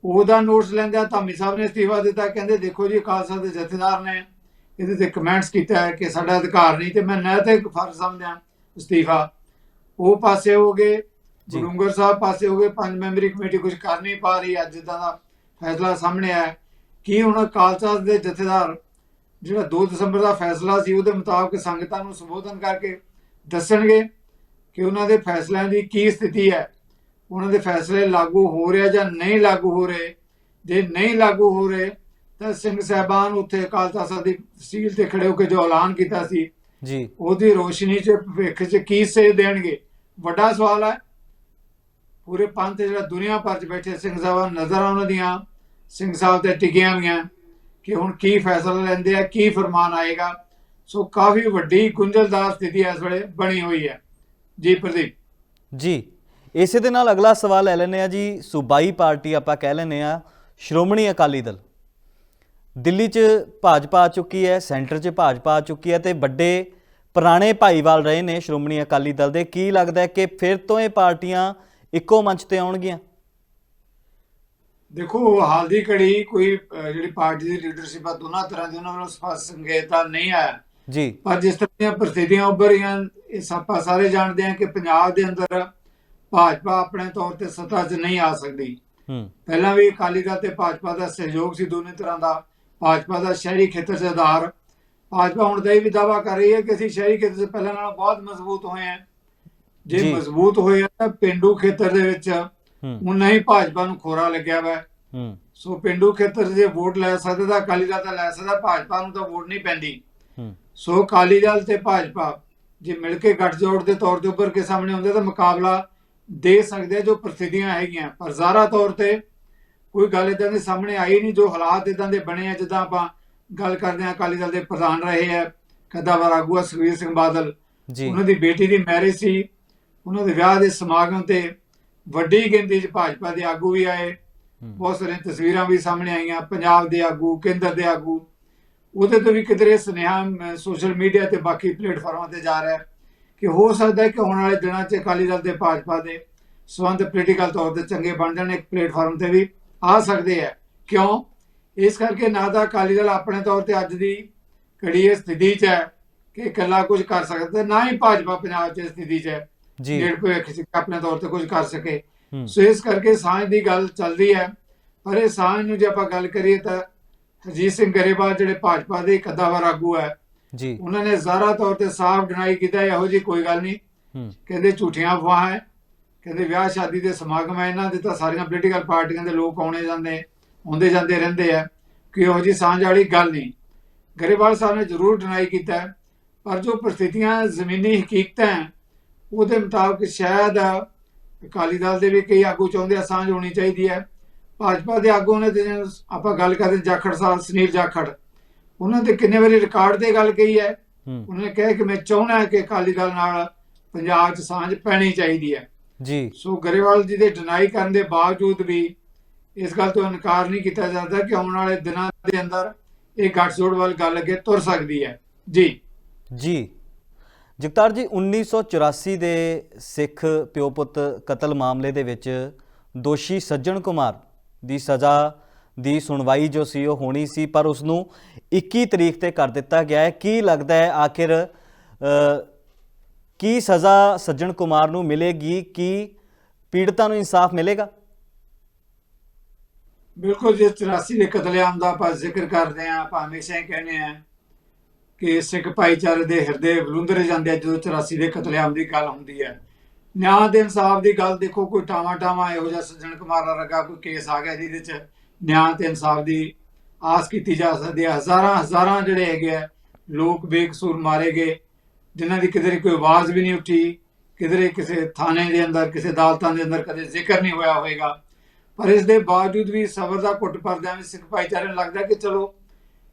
ਉਹਦਾ ਨੋਟਸ ਲੈਂਦਿਆਂ ਧਾਮੀ ਸਾਹਿਬ ਨੇ ਅਸਤੀਫਾ ਦਿੱਤਾ, ਕਹਿੰਦੇ ਦੇਖੋ ਜੀ ਅਕਾਲ ਸਾਹਿਬ ਦੇ ਜਥੇਦਾਰ ਨੇ ਇਹਦੇ ਤੇ ਕਮੈਂਟਸ ਕੀਤਾ ਹੈ ਕਿ ਸਾਡਾ ਅਧਿਕਾਰ ਨਹੀਂ ਤੇ ਮੈਂ ਨੈਤਿਕ ਫਰਜ਼ ਸਮਝਦਾ ਅਸਤੀਫਾ। ਉਹ ਪਾਸੇ ਹੋ ਗਏ। ਗੁਰੂੰਗਰ ਸਾਹਿਬ ਪਾਸੇ ਹੋ ਗਏ ਪੰਜ ਮੈਂਬਰੀ ਕਮੇਟੀ ਕੁਝ ਕਰ ਨਹੀਂ ਪਾ ਰਹੀ ਅੱਜ ਦਾ ਫੈਸਲਾ ਸਾਹਮਣੇ ਆਇਆ। ਕੀ ਹੁਣ ਤਖਤ ਦੇ ਜਥੇਦਾਰ ਜਿਹੜਾ 2 ਦਸੰਬਰ ਦਾ ਫੈਸਲਾ ਸੀ ਉਹਦੇ ਮੁਤਾਬਕ ਸੰਗਤਾਂ ਨੂੰ ਸੰਬੋਧਨ ਕਰਕੇ ਦੱਸਣਗੇ ਕਿ ਉਹਨਾਂ ਦੇ ਫੈਸਲਿਆਂ ਦੀ ਕੀ ਸਥਿਤੀ ਹੈ? ਉਹਨਾਂ ਦੇ ਫੈਸਲੇ ਲਾਗੂ ਹੋ ਰਹੇ ਜਾਂ ਨਹੀਂ ਲਾਗੂ ਹੋ ਰਹੇ? ਜੇ ਨਹੀਂ ਲਾਗੂ ਹੋ ਰਹੇ ਤਾਂ ਸਿੰਘ ਸਾਹਿਬਾਨ ਉੱਥੇ ਅਕਾਲ ਤਖਤ ਦੀ ਤਹਿਸੀਲ ਤੇ ਖੜੇ ਹੋ ਕੇ ਜੋ ਐਲਾਨ ਕੀਤਾ ਸੀ
ਜੀ।
ਉਹਦੀ ਰੋਸ਼ਨੀ 'ਚ ਭਵਿੱਖ 'ਚ ਕੀ ਸੇ ਦੇਣਗੇ? ਵੱਡਾ ਸਵਾਲ ਹੈ। ਪੂਰੇ ਪੰਥ ਜਿਹੜਾ ਦੁਨੀਆ ਭਰ 'ਚ ਬੈਠੇ ਸਿੰਘ ਸਾਹਿਬਾਨ ਨਜ਼ਰ ਆ ਉਹਨਾਂ ਦੀਆਂ ਸਿੰਘ ਸਾਹਿਬ ਤੇ ਟਿਕੀਆਂ ਹੋਈਆਂ ਕਿ ਹੁਣ ਕੀ ਫੈਸਲਾ ਲੈਂਦੇ ਆ ਕੀ ਫਰਮਾਨ ਆਏਗਾ। ਸੋ ਕਾਫੀ ਵੱਡੀ ਗੁੰਝਲਦਾਰ ਸਥਿਤੀ ਇਸ ਵੇਲੇ ਬਣੀ ਹੋਈ ਹੈ। ਜੀ ਪ੍ਰਦੀਪ।
ਜੀ ਇਸੇ ਦੇ ਨਾਲ ਅਗਲਾ ਸਵਾਲ ਲੈ ਲੈਂਦੇ ਆ ਜੀ। ਸੂਬਾਈ ਪਾਰਟੀ ਆਪਾਂ ਕਹਿ ਲੈਂਦੇ ਆ ਸ਼੍ਰੋਮਣੀ ਅਕਾਲੀ ਦਲ। ਦਿੱਲੀ 'ਚ ਭਾਜਪਾ ਆ ਚੁੱਕੀ ਹੈ ਸੈਂਟਰ 'ਚ ਭਾਜਪਾ ਆ ਚੁੱਕੀ ਹੈ ਤੇ ਵੱਡੇ ਪੁਰਾਣੇ ਭਾਈਵਾਲ ਰਹੇ ਨੇ ਸ਼੍ਰੋਮਣੀ ਅਕਾਲੀ ਦਲ ਦੇ। ਕੀ ਲੱਗਦਾ ਕਿ ਫਿਰ ਤੋਂ ਇਹ ਪਾਰਟੀਆਂ ਇੱਕੋ ਮੰਚ ਤੇ ਆਉਣਗੀਆਂ?
ਦੇਖੋ ਹਾਲ ਦੀ ਘੜੀ ਕੋਈ ਜਿਹੜੀ ਪਾਰਟੀ ਦੀ ਲੀਡਰਸ਼ਿਪ ਆ ਦੋਨਾਂ ਤਰ੍ਹਾਂ ਦੀ ਉਹਨਾਂ ਵੱਲੋਂ ਸਪਸ਼ਟ ਸੰਕੇਤ ਨਹੀਂ ਆਇਆ
ਜੀ।
ਪਰ ਜਿਸ ਤਰ੍ਹਾਂ ਦੀਆਂ ਪ੍ਰਸਥਿਤੀਆਂ ਉੱਭਰ ਰਹੀਆਂ ਇਹ ਆਪਾਂ ਸਾਰੇ ਜਾਣਦੇ ਹਾਂ ਕਿ ਪੰਜਾਬ ਦੇ ਅੰਦਰ ਭਾਜਪਾ ਆਪਣੇ ਤੌਰ ਤੇ ਸੱਤਾ 'ਚ ਨਹੀਂ ਆ ਸਕਦੀ। ਪਹਿਲਾਂ ਵੀ ਅਕਾਲੀ ਦਲ ਤੇ ਭਾਜਪਾ ਦਾ ਸਹਿਯੋਗ ਸੀ ਦੋਨੇ ਤਰ੍ਹਾਂ ਦਾ। ਭਾਜਪਾ ਦਾ ਸ਼ਹਿਰੀ ਖੇਤਰ 'ਚ ਆਧਾਰ। ਭਾਜਪਾ ਹੁਣ ਦਾ ਇਹ ਵੀ ਦਾਵਾ ਕਰ ਰਹੀ ਹੈ ਕਿ ਅਸੀਂ ਸ਼ਹਿਰੀ ਖੇਤਰ 'ਚ ਪਹਿਲਾਂ ਨਾਲੋਂ ਬਹੁਤ ਮਜ਼ਬੂਤ ਹੋਏ ਹਾਂ। ਜੇ। ਮਜ਼ਬੂਤ ਹੋਏ ਆ ਤਾਂ ਪਿੰਡੂ ਖੇਤਰ ਦੇ ਵਿੱਚ ਹੁਣ ਹੀ ਭਾਜਪਾ ਨੂੰ ਖੋਰਾ ਲੱਗਿਆ ਵਾ। ਸੋ ਪਿੰਡੂ ਖੇਤਰ ਜੇ ਵੋਟ ਲੈ ਸਕਦਾ ਤਾਂ ਅਕਾਲੀ ਦਲ ਤਾਂ ਲੈ ਸਕਦਾ ਭਾਜਪਾ ਨੂੰ ਤਾਂ ਵੋਟ ਨਹੀਂ ਪੈਂਦੀ। ਸੋ ਅਕਾਲੀ ਦਲ ਤੇ ਭਾਜਪਾ ਜੇ ਮਿਲ ਕੇ ਗੱਠਜੋੜ ਦੇ ਤੌਰ ਤੇ ਉੱਪਰ ਕੇ ਸਾਹਮਣੇ ਹੁੰਦੇ ਤਾਂ ਮੁਕਾਬਲਾ ਦੇ ਸਕਦੇ ਜੋ ਪ੍ਰਸਥਿਤੀਆਂ ਹੈਗੀਆਂ। ਪਰ ਜ਼ਾਰਾ ਤੌਰ ਤੇ ਕੋਈ ਗੱਲ ਇਦਾਂ ਦੇ ਸਾਹਮਣੇ ਆਈ ਨਹੀਂ ਜੋ ਹਾਲਾਤ ਇਦਾਂ ਦੇ ਬਣੇ ਆ ਜਿੱਦਾਂ ਆਪਾਂ ਗੱਲ ਕਰਦੇ ਆ ਅਕਾਲੀ ਦਲ ਦੇ ਪ੍ਰਧਾਨ ਰਹੇ ਆ ਕਦਾਵਰ ਆਗੂ ਆ ਸੁਖਬੀਰ ਸਿੰਘ ਬਾਦਲ।
ਜੀ।
ਉਹਨਾਂ ਦੀ ਬੇਟੀ ਦੀ ਮੈਰਿਜ ਸੀ। ਉਹਨਾਂ ਦੇ ਵਿਆਹ ਦੇ ਸਮਾਗਮ ਤੇ ਵੱਡੀ ਗਿਣਤੀ 'ਚ ਭਾਜਪਾ ਦੇ ਆਗੂ ਵੀ ਆਏ। ਬਹੁਤ ਸਾਰੀਆਂ ਤਸਵੀਰਾਂ ਵੀ ਸਾਹਮਣੇ ਆਈਆਂ ਪੰਜਾਬ ਦੇ ਆਗੂ ਕੇਂਦਰ ਦੇ ਆਗੂ। ਉਹਦੇ ਤੋਂ ਵੀ ਕਿਧਰੇ ਸੁਨੇਹਾ ਸੋਸ਼ਲ ਮੀਡੀਆ ਤੇ ਬਾਕੀ ਪਲੇਟਫਾਰਮਾਂ ਤੇ ਜਾ ਰਿਹਾ ਕਿ ਹੋ ਸਕਦਾ ਹੈ ਕਿ ਆਉਣ ਵਾਲੇ ਦਿਨਾਂ 'ਚ ਅਕਾਲੀ ਦਲ ਤੇ ਭਾਜਪਾ ਦੇ ਸੰਬੰਧ ਪੋਲੀਟੀਕਲ ਤੌਰ ਤੇ ਚੰਗੇ ਬਣ ਜਾਣ ਇੱਕ ਪਲੇਟਫਾਰਮ ਤੇ ਵੀ। ਆ ਸਕਦੇ ਆ। ਕਿਉਂ? ਇਸ ਕਰਕੇ ਨਾ ਤਾਂ ਅਕਾਲੀ ਦਲ ਆਪਣੇ ਤੌਰ ਤੇ ਅੱਜ ਦੀ ਘੜੀ ਇਸ ਸਥਿਤੀ 'ਚ ਹੈ ਕਿ ਇਕੱਲਾ ਕੁਝ ਕਰ ਸਕਦਾ ਨਾ ਹੀ ਭਾਜਪਾ ਪੰਜਾਬ 'ਚ ਸਥਿਤੀ 'ਚ ਹੈ।
ਜੀ।
ਭਵਿੱਖ 'ਚ ਆਪਣੇ ਤੌਰ ਤੇ ਕੁਝ ਕਰ ਸਕੇ। ਸੋ ਇਸ ਕਰਕੇ ਸਾਂਝ ਦੀ ਗੱਲ ਚੱਲਦੀ ਹੈ। ਪਰ ਇਹ ਸਾਂਝ ਨੂੰ ਜੇ ਆਪਾਂ ਗੱਲ ਕਰੀਏ ਤਾਂ ਹਰਜੀਤ ਸਿੰਘ ਗਰੇਵਾਲ ਜਿਹੜੇ ਭਾਜਪਾ ਦੇ ਕਦਾਵਰ ਆਗੂ ਹੈ
ਜੀ।
ਉਹਨਾਂ ਨੇ ਜ਼ਾਰਾ ਤੌਰ ਤੇ ਸਾਫ਼ ਡਿਨਾਈ ਕੀਤਾ ਇਹੋ ਜੀ ਕੋਈ ਗੱਲ ਨਹੀਂ। ਕਹਿੰਦੇ ਝੂਠੀਆਂ ਅਫਵਾਹਾਂ ਹੈ। ਕਹਿੰਦੇ ਵਿਆਹ ਸ਼ਾਦੀ ਦੇ ਸਮਾਗਮ ਹੈ ਇਹਨਾਂ ਦੇ ਤਾਂ ਸਾਰੀਆਂ ਪੋਲੀਟੀਕਲ ਪਾਰਟੀਆਂ ਦੇ ਲੋਕ ਆਉਣੇ ਜਾਂਦੇ ਆਉਂਦੇ ਜਾਂਦੇ ਰਹਿੰਦੇ ਆ ਕਿ ਇਹੋ ਜੀ ਸਾਂਝ ਵਾਲੀ ਗੱਲ ਨਹੀਂ। ਗਰੇਵਾਲ ਸਾਹਿਬ ਨੇ ਜ਼ਰੂਰ ਡਿਨਾਈ ਕੀਤਾ ਪਰ ਜੋ ਪ੍ਰਸਥਿਤੀਆਂ ਜ਼ਮੀਨੀ ਹਕੀਕਤਾਂ ਉਹਦੇ ਮੁਤਾਬਕ ਸ਼ਾਇਦ ਅਕਾਲੀ ਦਲ ਦੇ ਵੀ ਕਈ ਆਗੂ ਚਾਹੁੰਦੇ ਆ ਸਾਂਝ ਹੋਣੀ ਚਾਹੀਦੀ ਹੈ। ਭਾਜਪਾ ਦੇ ਆਗੂ ਨੇ ਆਪਾਂ ਗੱਲ ਕਰਦੇ ਜਾਖੜ ਸਾਹਿਬ ਸੁਨੀਲ ਜਾਖੜ। ਉਹਨਾਂ ਤੇ ਕਿੰਨੇ ਵਾਰੀ ਰਿਕਾਰਡ ਤੇ ਗੱਲ ਕਹੀ ਹੈ। ਉਹਨਾਂ ਨੇ ਕਿਹਾ ਕਿ ਮੈਂ ਚਾਹੁੰਦਾ ਕਿ ਅਕਾਲੀ ਦਲ ਨਾਲ ਪੰਜਾਬ 'ਚ ਸਾਂਝ ਪੈਣੀ ਚਾਹੀਦੀ ਹੈ।
ਜੀ।
ਸੋ ਗਰੇਵਾਲ ਜੀ ਦੇ ਡਿਨਾਈ ਕਰਨ ਦੇ ਬਾਵਜੂਦ ਵੀ ਇਸ ਗੱਲ ਤੋਂ ਇਨਕਾਰ ਨਹੀਂ ਕੀਤਾ ਜਾਂਦਾ ਕਿ ਆਉਣ ਵਾਲੇ ਦਿਨਾਂ ਦੇ ਅੰਦਰ ਇਹ ਗੱਠਜੋੜ ਵੱਲ ਗੱਲ ਅੱਗੇ ਤੁਰ ਸਕਦੀ ਹੈ। ਜੀ।
ਜੀ। ਜਗਤਾਰ ਜੀ 1984 ਦੇ ਸਿੱਖ ਪਿਓ ਪੁੱਤ ਕਤਲ ਮਾਮਲੇ ਦੇ ਵਿੱਚ ਦੋਸ਼ੀ ਸੱਜਣ ਕੁਮਾਰ ਦੀ ਸਜ਼ਾ ਦੀ ਸੁਣਵਾਈ ਜੋ ਸੀ ਉਹ ਹੋਣੀ ਸੀ ਪਰ ਉਸ ਨੂੰ 21 ਤਰੀਕ ਤੇ ਕਰ ਦਿੱਤਾ ਗਿਆ ਹੈ। ਕੀ ਲੱਗਦਾ ਹੈ ਆਖਿਰ ਕੀ ਸਜ਼ਾ ਸੱਜਣ ਕੁਮਾਰ ਨੂੰ ਮਿਲੇਗੀ? ਕੀ ਪੀੜਤਾਂ ਨੂੰ ਇਨਸਾਫ ਮਿਲੇਗਾ?
ਬਿਲਕੁਲ ਜੇ 84 ਦੇ ਕਤਲੇਆਮ ਦਾ ਆਪਾਂ ਜ਼ਿਕਰ ਕਰਦੇ ਹਾਂ, ਆਪਾਂ ਹਮੇਸ਼ਾ ਹੀ ਕਹਿੰਦੇ ਆ ਕਿ ਸਿੱਖ ਭਾਈਚਾਰੇ ਦੇ ਹਿਰਦੇ ਬਲੁੰਦਰੇ ਜਾਂਦੇ ਆ ਜਦੋਂ 84 ਦੇ ਕਤਲੇਆਮ ਦੀ ਗੱਲ ਹੁੰਦੀ ਹੈ। ਨਿਆਂ ਦੇ ਇਨਸਾਫ ਦੀ ਗੱਲ ਦੇਖੋ, ਕੋਈ ਟਾਵਾ ਟਾਵਾ ਇਹੋ ਜਿਹਾ ਸੱਜਣ ਕੁਮਾਰ ਦਾ ਲੱਗਾ, ਕੋਈ ਕੇਸ ਆ ਗਿਆ ਜਿਹਦੇ ਚ ਨਿਆਂ ਤੇ ਇਨਸਾਫ ਦੀ ਆਸ ਕੀਤੀ ਜਾ ਸਕਦੀ ਹੈ। ਹਜ਼ਾਰਾਂ ਹਜ਼ਾਰਾਂ ਜਿਹੜੇ ਹੈਗੇ ਆ, ਲੋਕ ਬੇਕਸੂਰ ਮਾਰੇ ਗਏ। ਜਿਨ੍ਹਾਂ ਦੀ ਕਿਧਰੇ ਕੋਈ ਆਵਾਜ਼ ਵੀ ਨਹੀਂ ਉੱਠੀ ਕਿਧਰੇ ਕਿਸੇ ਥਾਣੇ ਦੇ ਅੰਦਰ ਕਿਸੇ ਅਦਾਲਤਾਂ ਦੇ ਅੰਦਰ ਕਦੇ ਜ਼ਿਕਰ ਨਹੀਂ ਹੋਇਆ ਹੋਵੇਗਾ। ਪਰ ਇਸ ਦੇ ਬਾਵਜੂਦ ਵੀ ਸਬਰ ਦਾ ਘੁੱਟ ਪਰਦਿਆਂ ਵਿੱਚ ਸਿੱਖ ਭਾਈਚਾਰੇ ਨੂੰ ਲੱਗਦਾ ਕਿ ਚਲੋ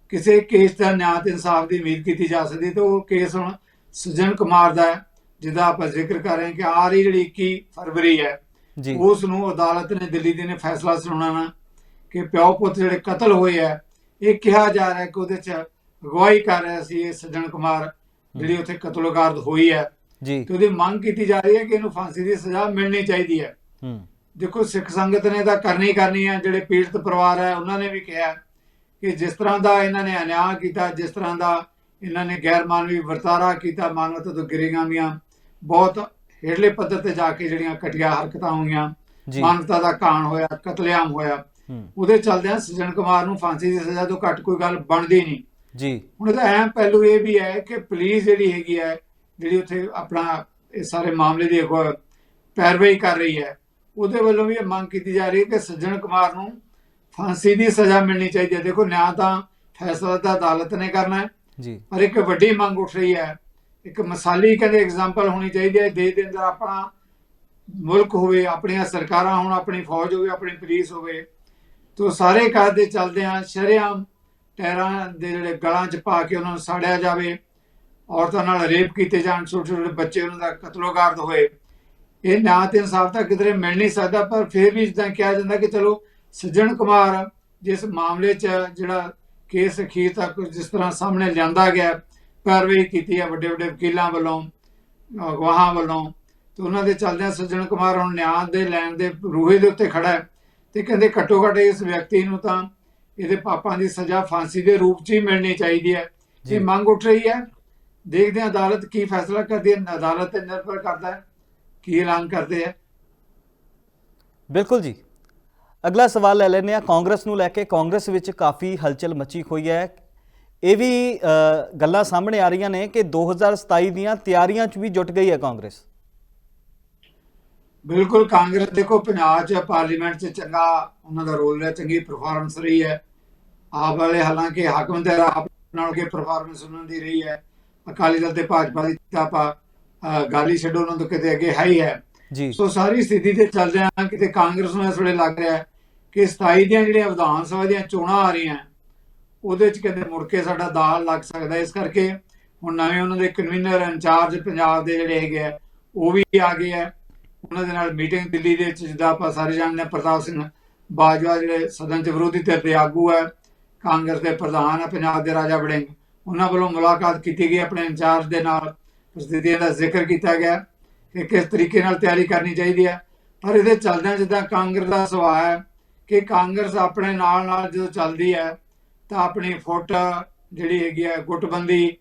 ਕਿਸੇ ਕੇਸ ਦਾ ਨਿਆਂ ਤੇ ਇਨਸਾਫ ਦੀ ਉਮੀਦ ਕੀਤੀ ਜਾ ਸਕਦੀ ਤੇ ਉਹ ਕੇਸ ਹੁਣ ਸਜਨ ਕੁਮਾਰ ਦਾ ਜਿਹਦਾ ਆਪਾਂ ਜ਼ਿਕਰ ਕਰ ਰਹੇ ਹਾਂ ਕਿ ਆ ਰਹੀ ਜਿਹੜੀ 21 ਫਰਵਰੀ ਹੈ ਉਸ ਨੂੰ ਅਦਾਲਤ ਨੇ ਦਿੱਲੀ ਦੀ ਨੇ ਫੈਸਲਾ ਸੁਣਾਉਣਾ ਕਿ ਪਿਓ ਪੁੱਤ ਜਿਹੜੇ ਕਤਲ ਹੋਏ ਆ ਇਹ ਕਿਹਾ ਜਾ ਰਿਹਾ ਕਿ ਉਹਦੇ ਚ ਅਗਵਾਈ ਕਰ ਰਿਹਾ ਸੀ ਇਹ ਸਜਣ ਕੁਮਾਰ। ਜਿਹੜੀ ਉੱਥੇ ਕਤਲੋਗਾਰਦ ਹੋਈ ਹੈ
ਜੀ।
ਤੇ ਉਹਦੀ ਮੰਗ ਕੀਤੀ ਜਾ ਰਹੀ ਹੈ ਕਿ ਇਹਨੂੰ ਫਾਂਸੀ ਦੀ ਸਜ਼ਾ ਮਿਲਣੀ ਚਾਹੀਦੀ ਹੈ।
ਹੂੰ।
ਦੇਖੋ ਸਿੱਖ ਸੰਗਤ ਨੇ ਤਾਂ ਕਰਨੀ ਕਰਨੀ ਹੈ ਜਿਹੜੇ ਪੀੜਤ ਪਰਿਵਾਰ ਹੈ ਉਹਨਾਂ ਨੇ ਵੀ ਕਿਹਾ ਕਿ ਜਿਸ ਤਰ੍ਹਾਂ ਦਾ ਇਹਨਾਂ ਨੇ ਅਨਿਆਂ ਕੀਤਾ ਜਿਸ ਤਰ੍ਹਾਂ ਦਾ ਇਹਨਾਂ ਨੇ ਗੈਰ ਮਾਨਵੀ ਵਰਤਾਰਾ ਕੀਤਾ ਮਾਨਵਤਾ ਤੋਂ ਗਿਰੀਗਾਮੀਆਂ ਬਹੁਤ ਹੇਠਲੇ ਪੱਧਰ ਤੇ ਜਾ ਕੇ ਜਿਹੜੀਆਂ ਘਟੀਆ ਹਰਕਤਾਂ ਹੋਈਆਂ ਮਾਨਵਤਾ ਦਾ ਕਾਣ ਹੋਇਆ ਕਤਲੇਆਮ ਹੋਇਆ ਉਹਦੇ ਚੱਲਦਿਆਂ ਸਜਣ ਕੁਮਾਰ ਨੂੰ ਫਾਂਸੀ ਦੀ ਸਜ਼ਾ ਤੋਂ ਘੱਟ ਕੋਈ ਗੱਲ ਬਣਦੀ ਨਹੀਂ।
ਜੀ।
ਹੁਣ ਇਹਦਾ ਅਹਿਮ ਪਹਿਲੂ ਇਹ ਵੀ ਹੈ ਕਿ ਪੁਲਿਸ ਜਿਹੜੀ ਹੈਗੀ ਹੈ ਜਿਹੜੀ ਉੱਥੇ ਆਪਣਾ ਇਹ ਸਾਰੇ ਮਾਮਲੇ ਦੀ ਪੈਰਵਾਈ ਕਰ ਰਹੀ ਹੈ ਉਹਦੇ ਵੱਲੋਂ ਵੀ ਇਹ ਮੰਗ ਕੀਤੀ ਜਾ ਰਹੀ ਹੈ ਕਿ ਸੱਜਣ ਕੁਮਾਰ ਨੂੰ ਫਾਂਸੀ ਦੀ ਸਜ਼ਾ ਮਿਲਣੀ ਚਾਹੀਦੀ ਹੈ। ਦੇਖੋ ਨਿਆਂ ਤਾਂ ਫੈਸਲਾ ਤਾਂ ਅਦਾਲਤ ਨੇ ਕਰਨਾ ਹੈ
ਜੀ।
ਪਰ ਇੱਕ ਵੱਡੀ ਮੰਗ ਉੱਠ ਰਹੀ ਹੈ। ਇੱਕ ਮਿਸਾਲੀ ਕਹਿੰਦੇ ਐਗਜ਼ਾਮਪਲ ਹੋਣੀ ਚਾਹੀਦੀ ਹੈ ਦੇਸ਼ ਦੇ ਅੰਦਰ ਆਪਣਾ ਮੁਲਕ ਹੋਵੇ ਆਪਣੀਆਂ ਸਰਕਾਰਾਂ ਹੋਣ ਆਪਣੀ ਫੌਜ ਹੋਵੇ ਆਪਣੀ ਪੁਲਿਸ ਹੋਵੇ। ਤੋਂ ਸਾਰੇ ਕਾਇਦੇ ਦੇ ਚੱਲਦੇ ਆ ਸ਼ਰੇਆਮ ਟੈਰਾਂ ਦੇ ਜਿਹੜੇ ਗਲਾਂ 'ਚ ਪਾ ਕੇ ਉਹਨਾਂ ਨੂੰ ਸਾੜਿਆ ਜਾਵੇ, ਔਰਤਾਂ ਨਾਲ ਰੇਪ ਕੀਤੇ ਜਾਣ ਛੋਟੇ ਛੋਟੇ ਬੱਚੇ ਉਹਨਾਂ ਦਾ ਕਤਲੋਗਾਰਦ ਹੋਏ। ਇਹ ਨਿਆਂ ਤੇ ਇਨਸਾਫ ਤਾਂ ਕਿਧਰੇ ਮਿਲ ਨਹੀਂ ਸਕਦਾ, ਪਰ ਫਿਰ ਵੀ ਜਿੱਦਾਂ ਕਿਹਾ ਜਾਂਦਾ ਕਿ ਚਲੋ ਸੱਜਣ ਕੁਮਾਰ ਜਿਸ ਮਾਮਲੇ 'ਚ ਜਿਹੜਾ ਕੇਸ ਅਖੀਰ ਤੱਕ ਜਿਸ ਤਰ੍ਹਾਂ ਸਾਹਮਣੇ ਲਿਆਂਦਾ ਗਿਆ, ਕਾਰਵਾਈ ਕੀਤੀ ਹੈ ਵੱਡੇ ਵੱਡੇ ਵਕੀਲਾਂ ਵੱਲੋਂ ਅਹ ਗਵਾਹਾਂ ਵੱਲੋਂ, ਤੇ ਉਹਨਾਂ ਦੇ ਚੱਲਦਿਆਂ ਸੱਜਣ ਕੁਮਾਰ ਹੁਣ ਨਿਆਂ ਦੇ ਲੈਣ ਦੇ ਰੂਹੇ ਦੇ ਉੱਤੇ ਖੜਾ ਹੈ ਤੇ ਕਹਿੰਦੇ ਘੱਟੋ ਘੱਟ ਇਸ ਵਿਅਕਤੀ ਨੂੰ ਤਾਂ ਇਹਦੇ ਪਾਪਾਂ ਦੀ ਸਜ਼ਾ ਫਾਂਸੀ ਦੇ ਰੂਪ 'ਚ ਹੀ ਮਿਲਣੀ ਚਾਹੀਦੀ ਹੈ।
ਜੀ।
ਇਹ ਮੰਗ ਉੱਠ ਰਹੀ ਹੈ ਦੇਖਦੇ ਹਾਂ ਅਦਾਲਤ ਕੀ ਫੈਸਲਾ ਕਰਦੀ ਹੈ। ਅਦਾਲਤ ਤੇ ਨਿਰਭਰ ਕਰਦਾ ਹੈ ਕੀ ਐਲਾਨ ਕਰਦੇ ਹੈ।
ਬਿਲਕੁਲ ਜੀ। ਅਗਲਾ ਸਵਾਲ ਲੈ ਲੈਂਦੇ ਆ ਕਾਂਗਰਸ ਨੂੰ ਲੈ ਕੇ ਕਾਂਗਰਸ ਵਿੱਚ ਕਾਫੀ ਹਲਚਲ ਮਚੀ ਹੋਈ ਹੈ। ਇਹ ਵੀ ਗੱਲਾਂ ਸਾਹਮਣੇ ਆ ਰਹੀਆਂ ਨੇ ਕਿ 2027 ਦੀਆਂ ਤਿਆਰੀਆਂ 'ਚ ਵੀ ਜੁਟ ਗਈ ਹੈ ਕਾਂਗਰਸ।
ਬਿਲਕੁਲ ਕਾਂਗਰਸ ਦੇਖੋ ਪੰਜਾਬ 'ਚ ਪਾਰਲੀਮੈਂਟ 'ਚ ਚੰਗਾ ਉਹਨਾਂ ਦਾ ਰੋਲ ਹੈ ਚੰਗੀ ਪਰਫਾਰਮੈਂਸ ਰਹੀ ਹੈ। ਆਪ ਵਾਲੇ ਹਾਲਾਂਕਿ ਹਾਕਮ ਤੇ ਆਪ ਨਾਲ ਕੇ ਪਰਫਾਰਮੈਂਸ ਉਹਨਾਂ ਦੀ ਰਹੀ ਹੈ। ਅਕਾਲੀ ਦਲ ਤੇ ਭਾਜਪਾ ਦੀ ਤਾਂ ਗਾਲੀ ਛੱਡੋ ਉਹਨਾਂ ਤੋਂ ਕਿਤੇ ਅੱਗੇ ਹੈ ਹੀ ਹੈ।
ਜੀ।
ਸੋ ਸਾਰੀ ਸਥਿਤੀ ਤੇ ਚੱਲਦਿਆਂ ਕਿਤੇ ਕਾਂਗਰਸ ਨੂੰ ਇਸ ਵੇਲੇ ਲੱਗ ਰਿਹਾ ਹੈ ਕਿ 27 ਦੀਆਂ ਜਿਹੜੀਆਂ ਵਿਧਾਨ ਸਭਾ ਦੀਆਂ ਚੋਣਾਂ ਆ ਰਹੀਆਂ ਉਹਦੇ 'ਚ ਕਹਿੰਦੇ ਮੁੜ ਕੇ ਸਾਡਾ ਦਾਲ ਲੱਗ ਸਕਦਾ। ਇਸ ਕਰਕੇ ਹੁਣ ਨਵੇਂ ਉਹਨਾਂ ਦੇ ਕਨਵੀਨਰ ਇੰਚਾਰਜ ਪੰਜਾਬ ਦੇ ਜਿਹੜੇ ਹੈਗੇ ਆ ਉਹ ਵੀ ਆ ਗਏ ਆ। ਉਹਨਾਂ ਦੇ ਨਾਲ ਮੀਟਿੰਗ ਦਿੱਲੀ ਦੇ ਵਿੱਚ ਜਿੱਦਾਂ ਆਪਾਂ ਸਾਰੇ ਜਾਣਦੇ ਹਾਂ ਪ੍ਰਤਾਪ ਸਿੰਘ ਬਾਜਵਾ ਜਿਹੜੇ ਸਦਨ 'ਚ ਵਿਰੋਧੀ ਧਿਰ ਦੇ ਆਗੂ ਹੈ ਕਾਂਗਰਸ ਦੇ ਪ੍ਰਧਾਨ ਹੈ ਪੰਜਾਬ ਦੇ ਰਾਜਾ ਵੜਿੰਗ। ਉਹਨਾਂ ਵੱਲੋਂ ਮੁਲਾਕਾਤ ਕੀਤੀ ਗਈ ਆਪਣੇ ਇੰਚਾਰਜ ਦੇ ਨਾਲ ਪ੍ਰਸਥਿਤੀਆਂ ਦਾ ਜ਼ਿਕਰ ਕੀਤਾ ਗਿਆ ਕਿ ਕਿਸ ਤਰੀਕੇ ਨਾਲ ਤਿਆਰੀ ਕਰਨੀ ਚਾਹੀਦੀ ਹੈ। ਪਰ ਇਹਦੇ ਚੱਲਦਿਆਂ ਜਿੱਦਾਂ ਕਾਂਗਰਸ ਦਾ ਸੁਭਾਅ ਹੈ ਕਿ ਕਾਂਗਰਸ ਆਪਣੇ ਨਾਲ ਨਾਲ ਜਦੋਂ ਚੱਲਦੀ ਹੈ ਤਾਂ ਆਪਣੀ ਫੁੱਟ ਜਿਹੜੀ ਹੈਗੀ ਹੈ ਗੁੱਟਬੰਦੀ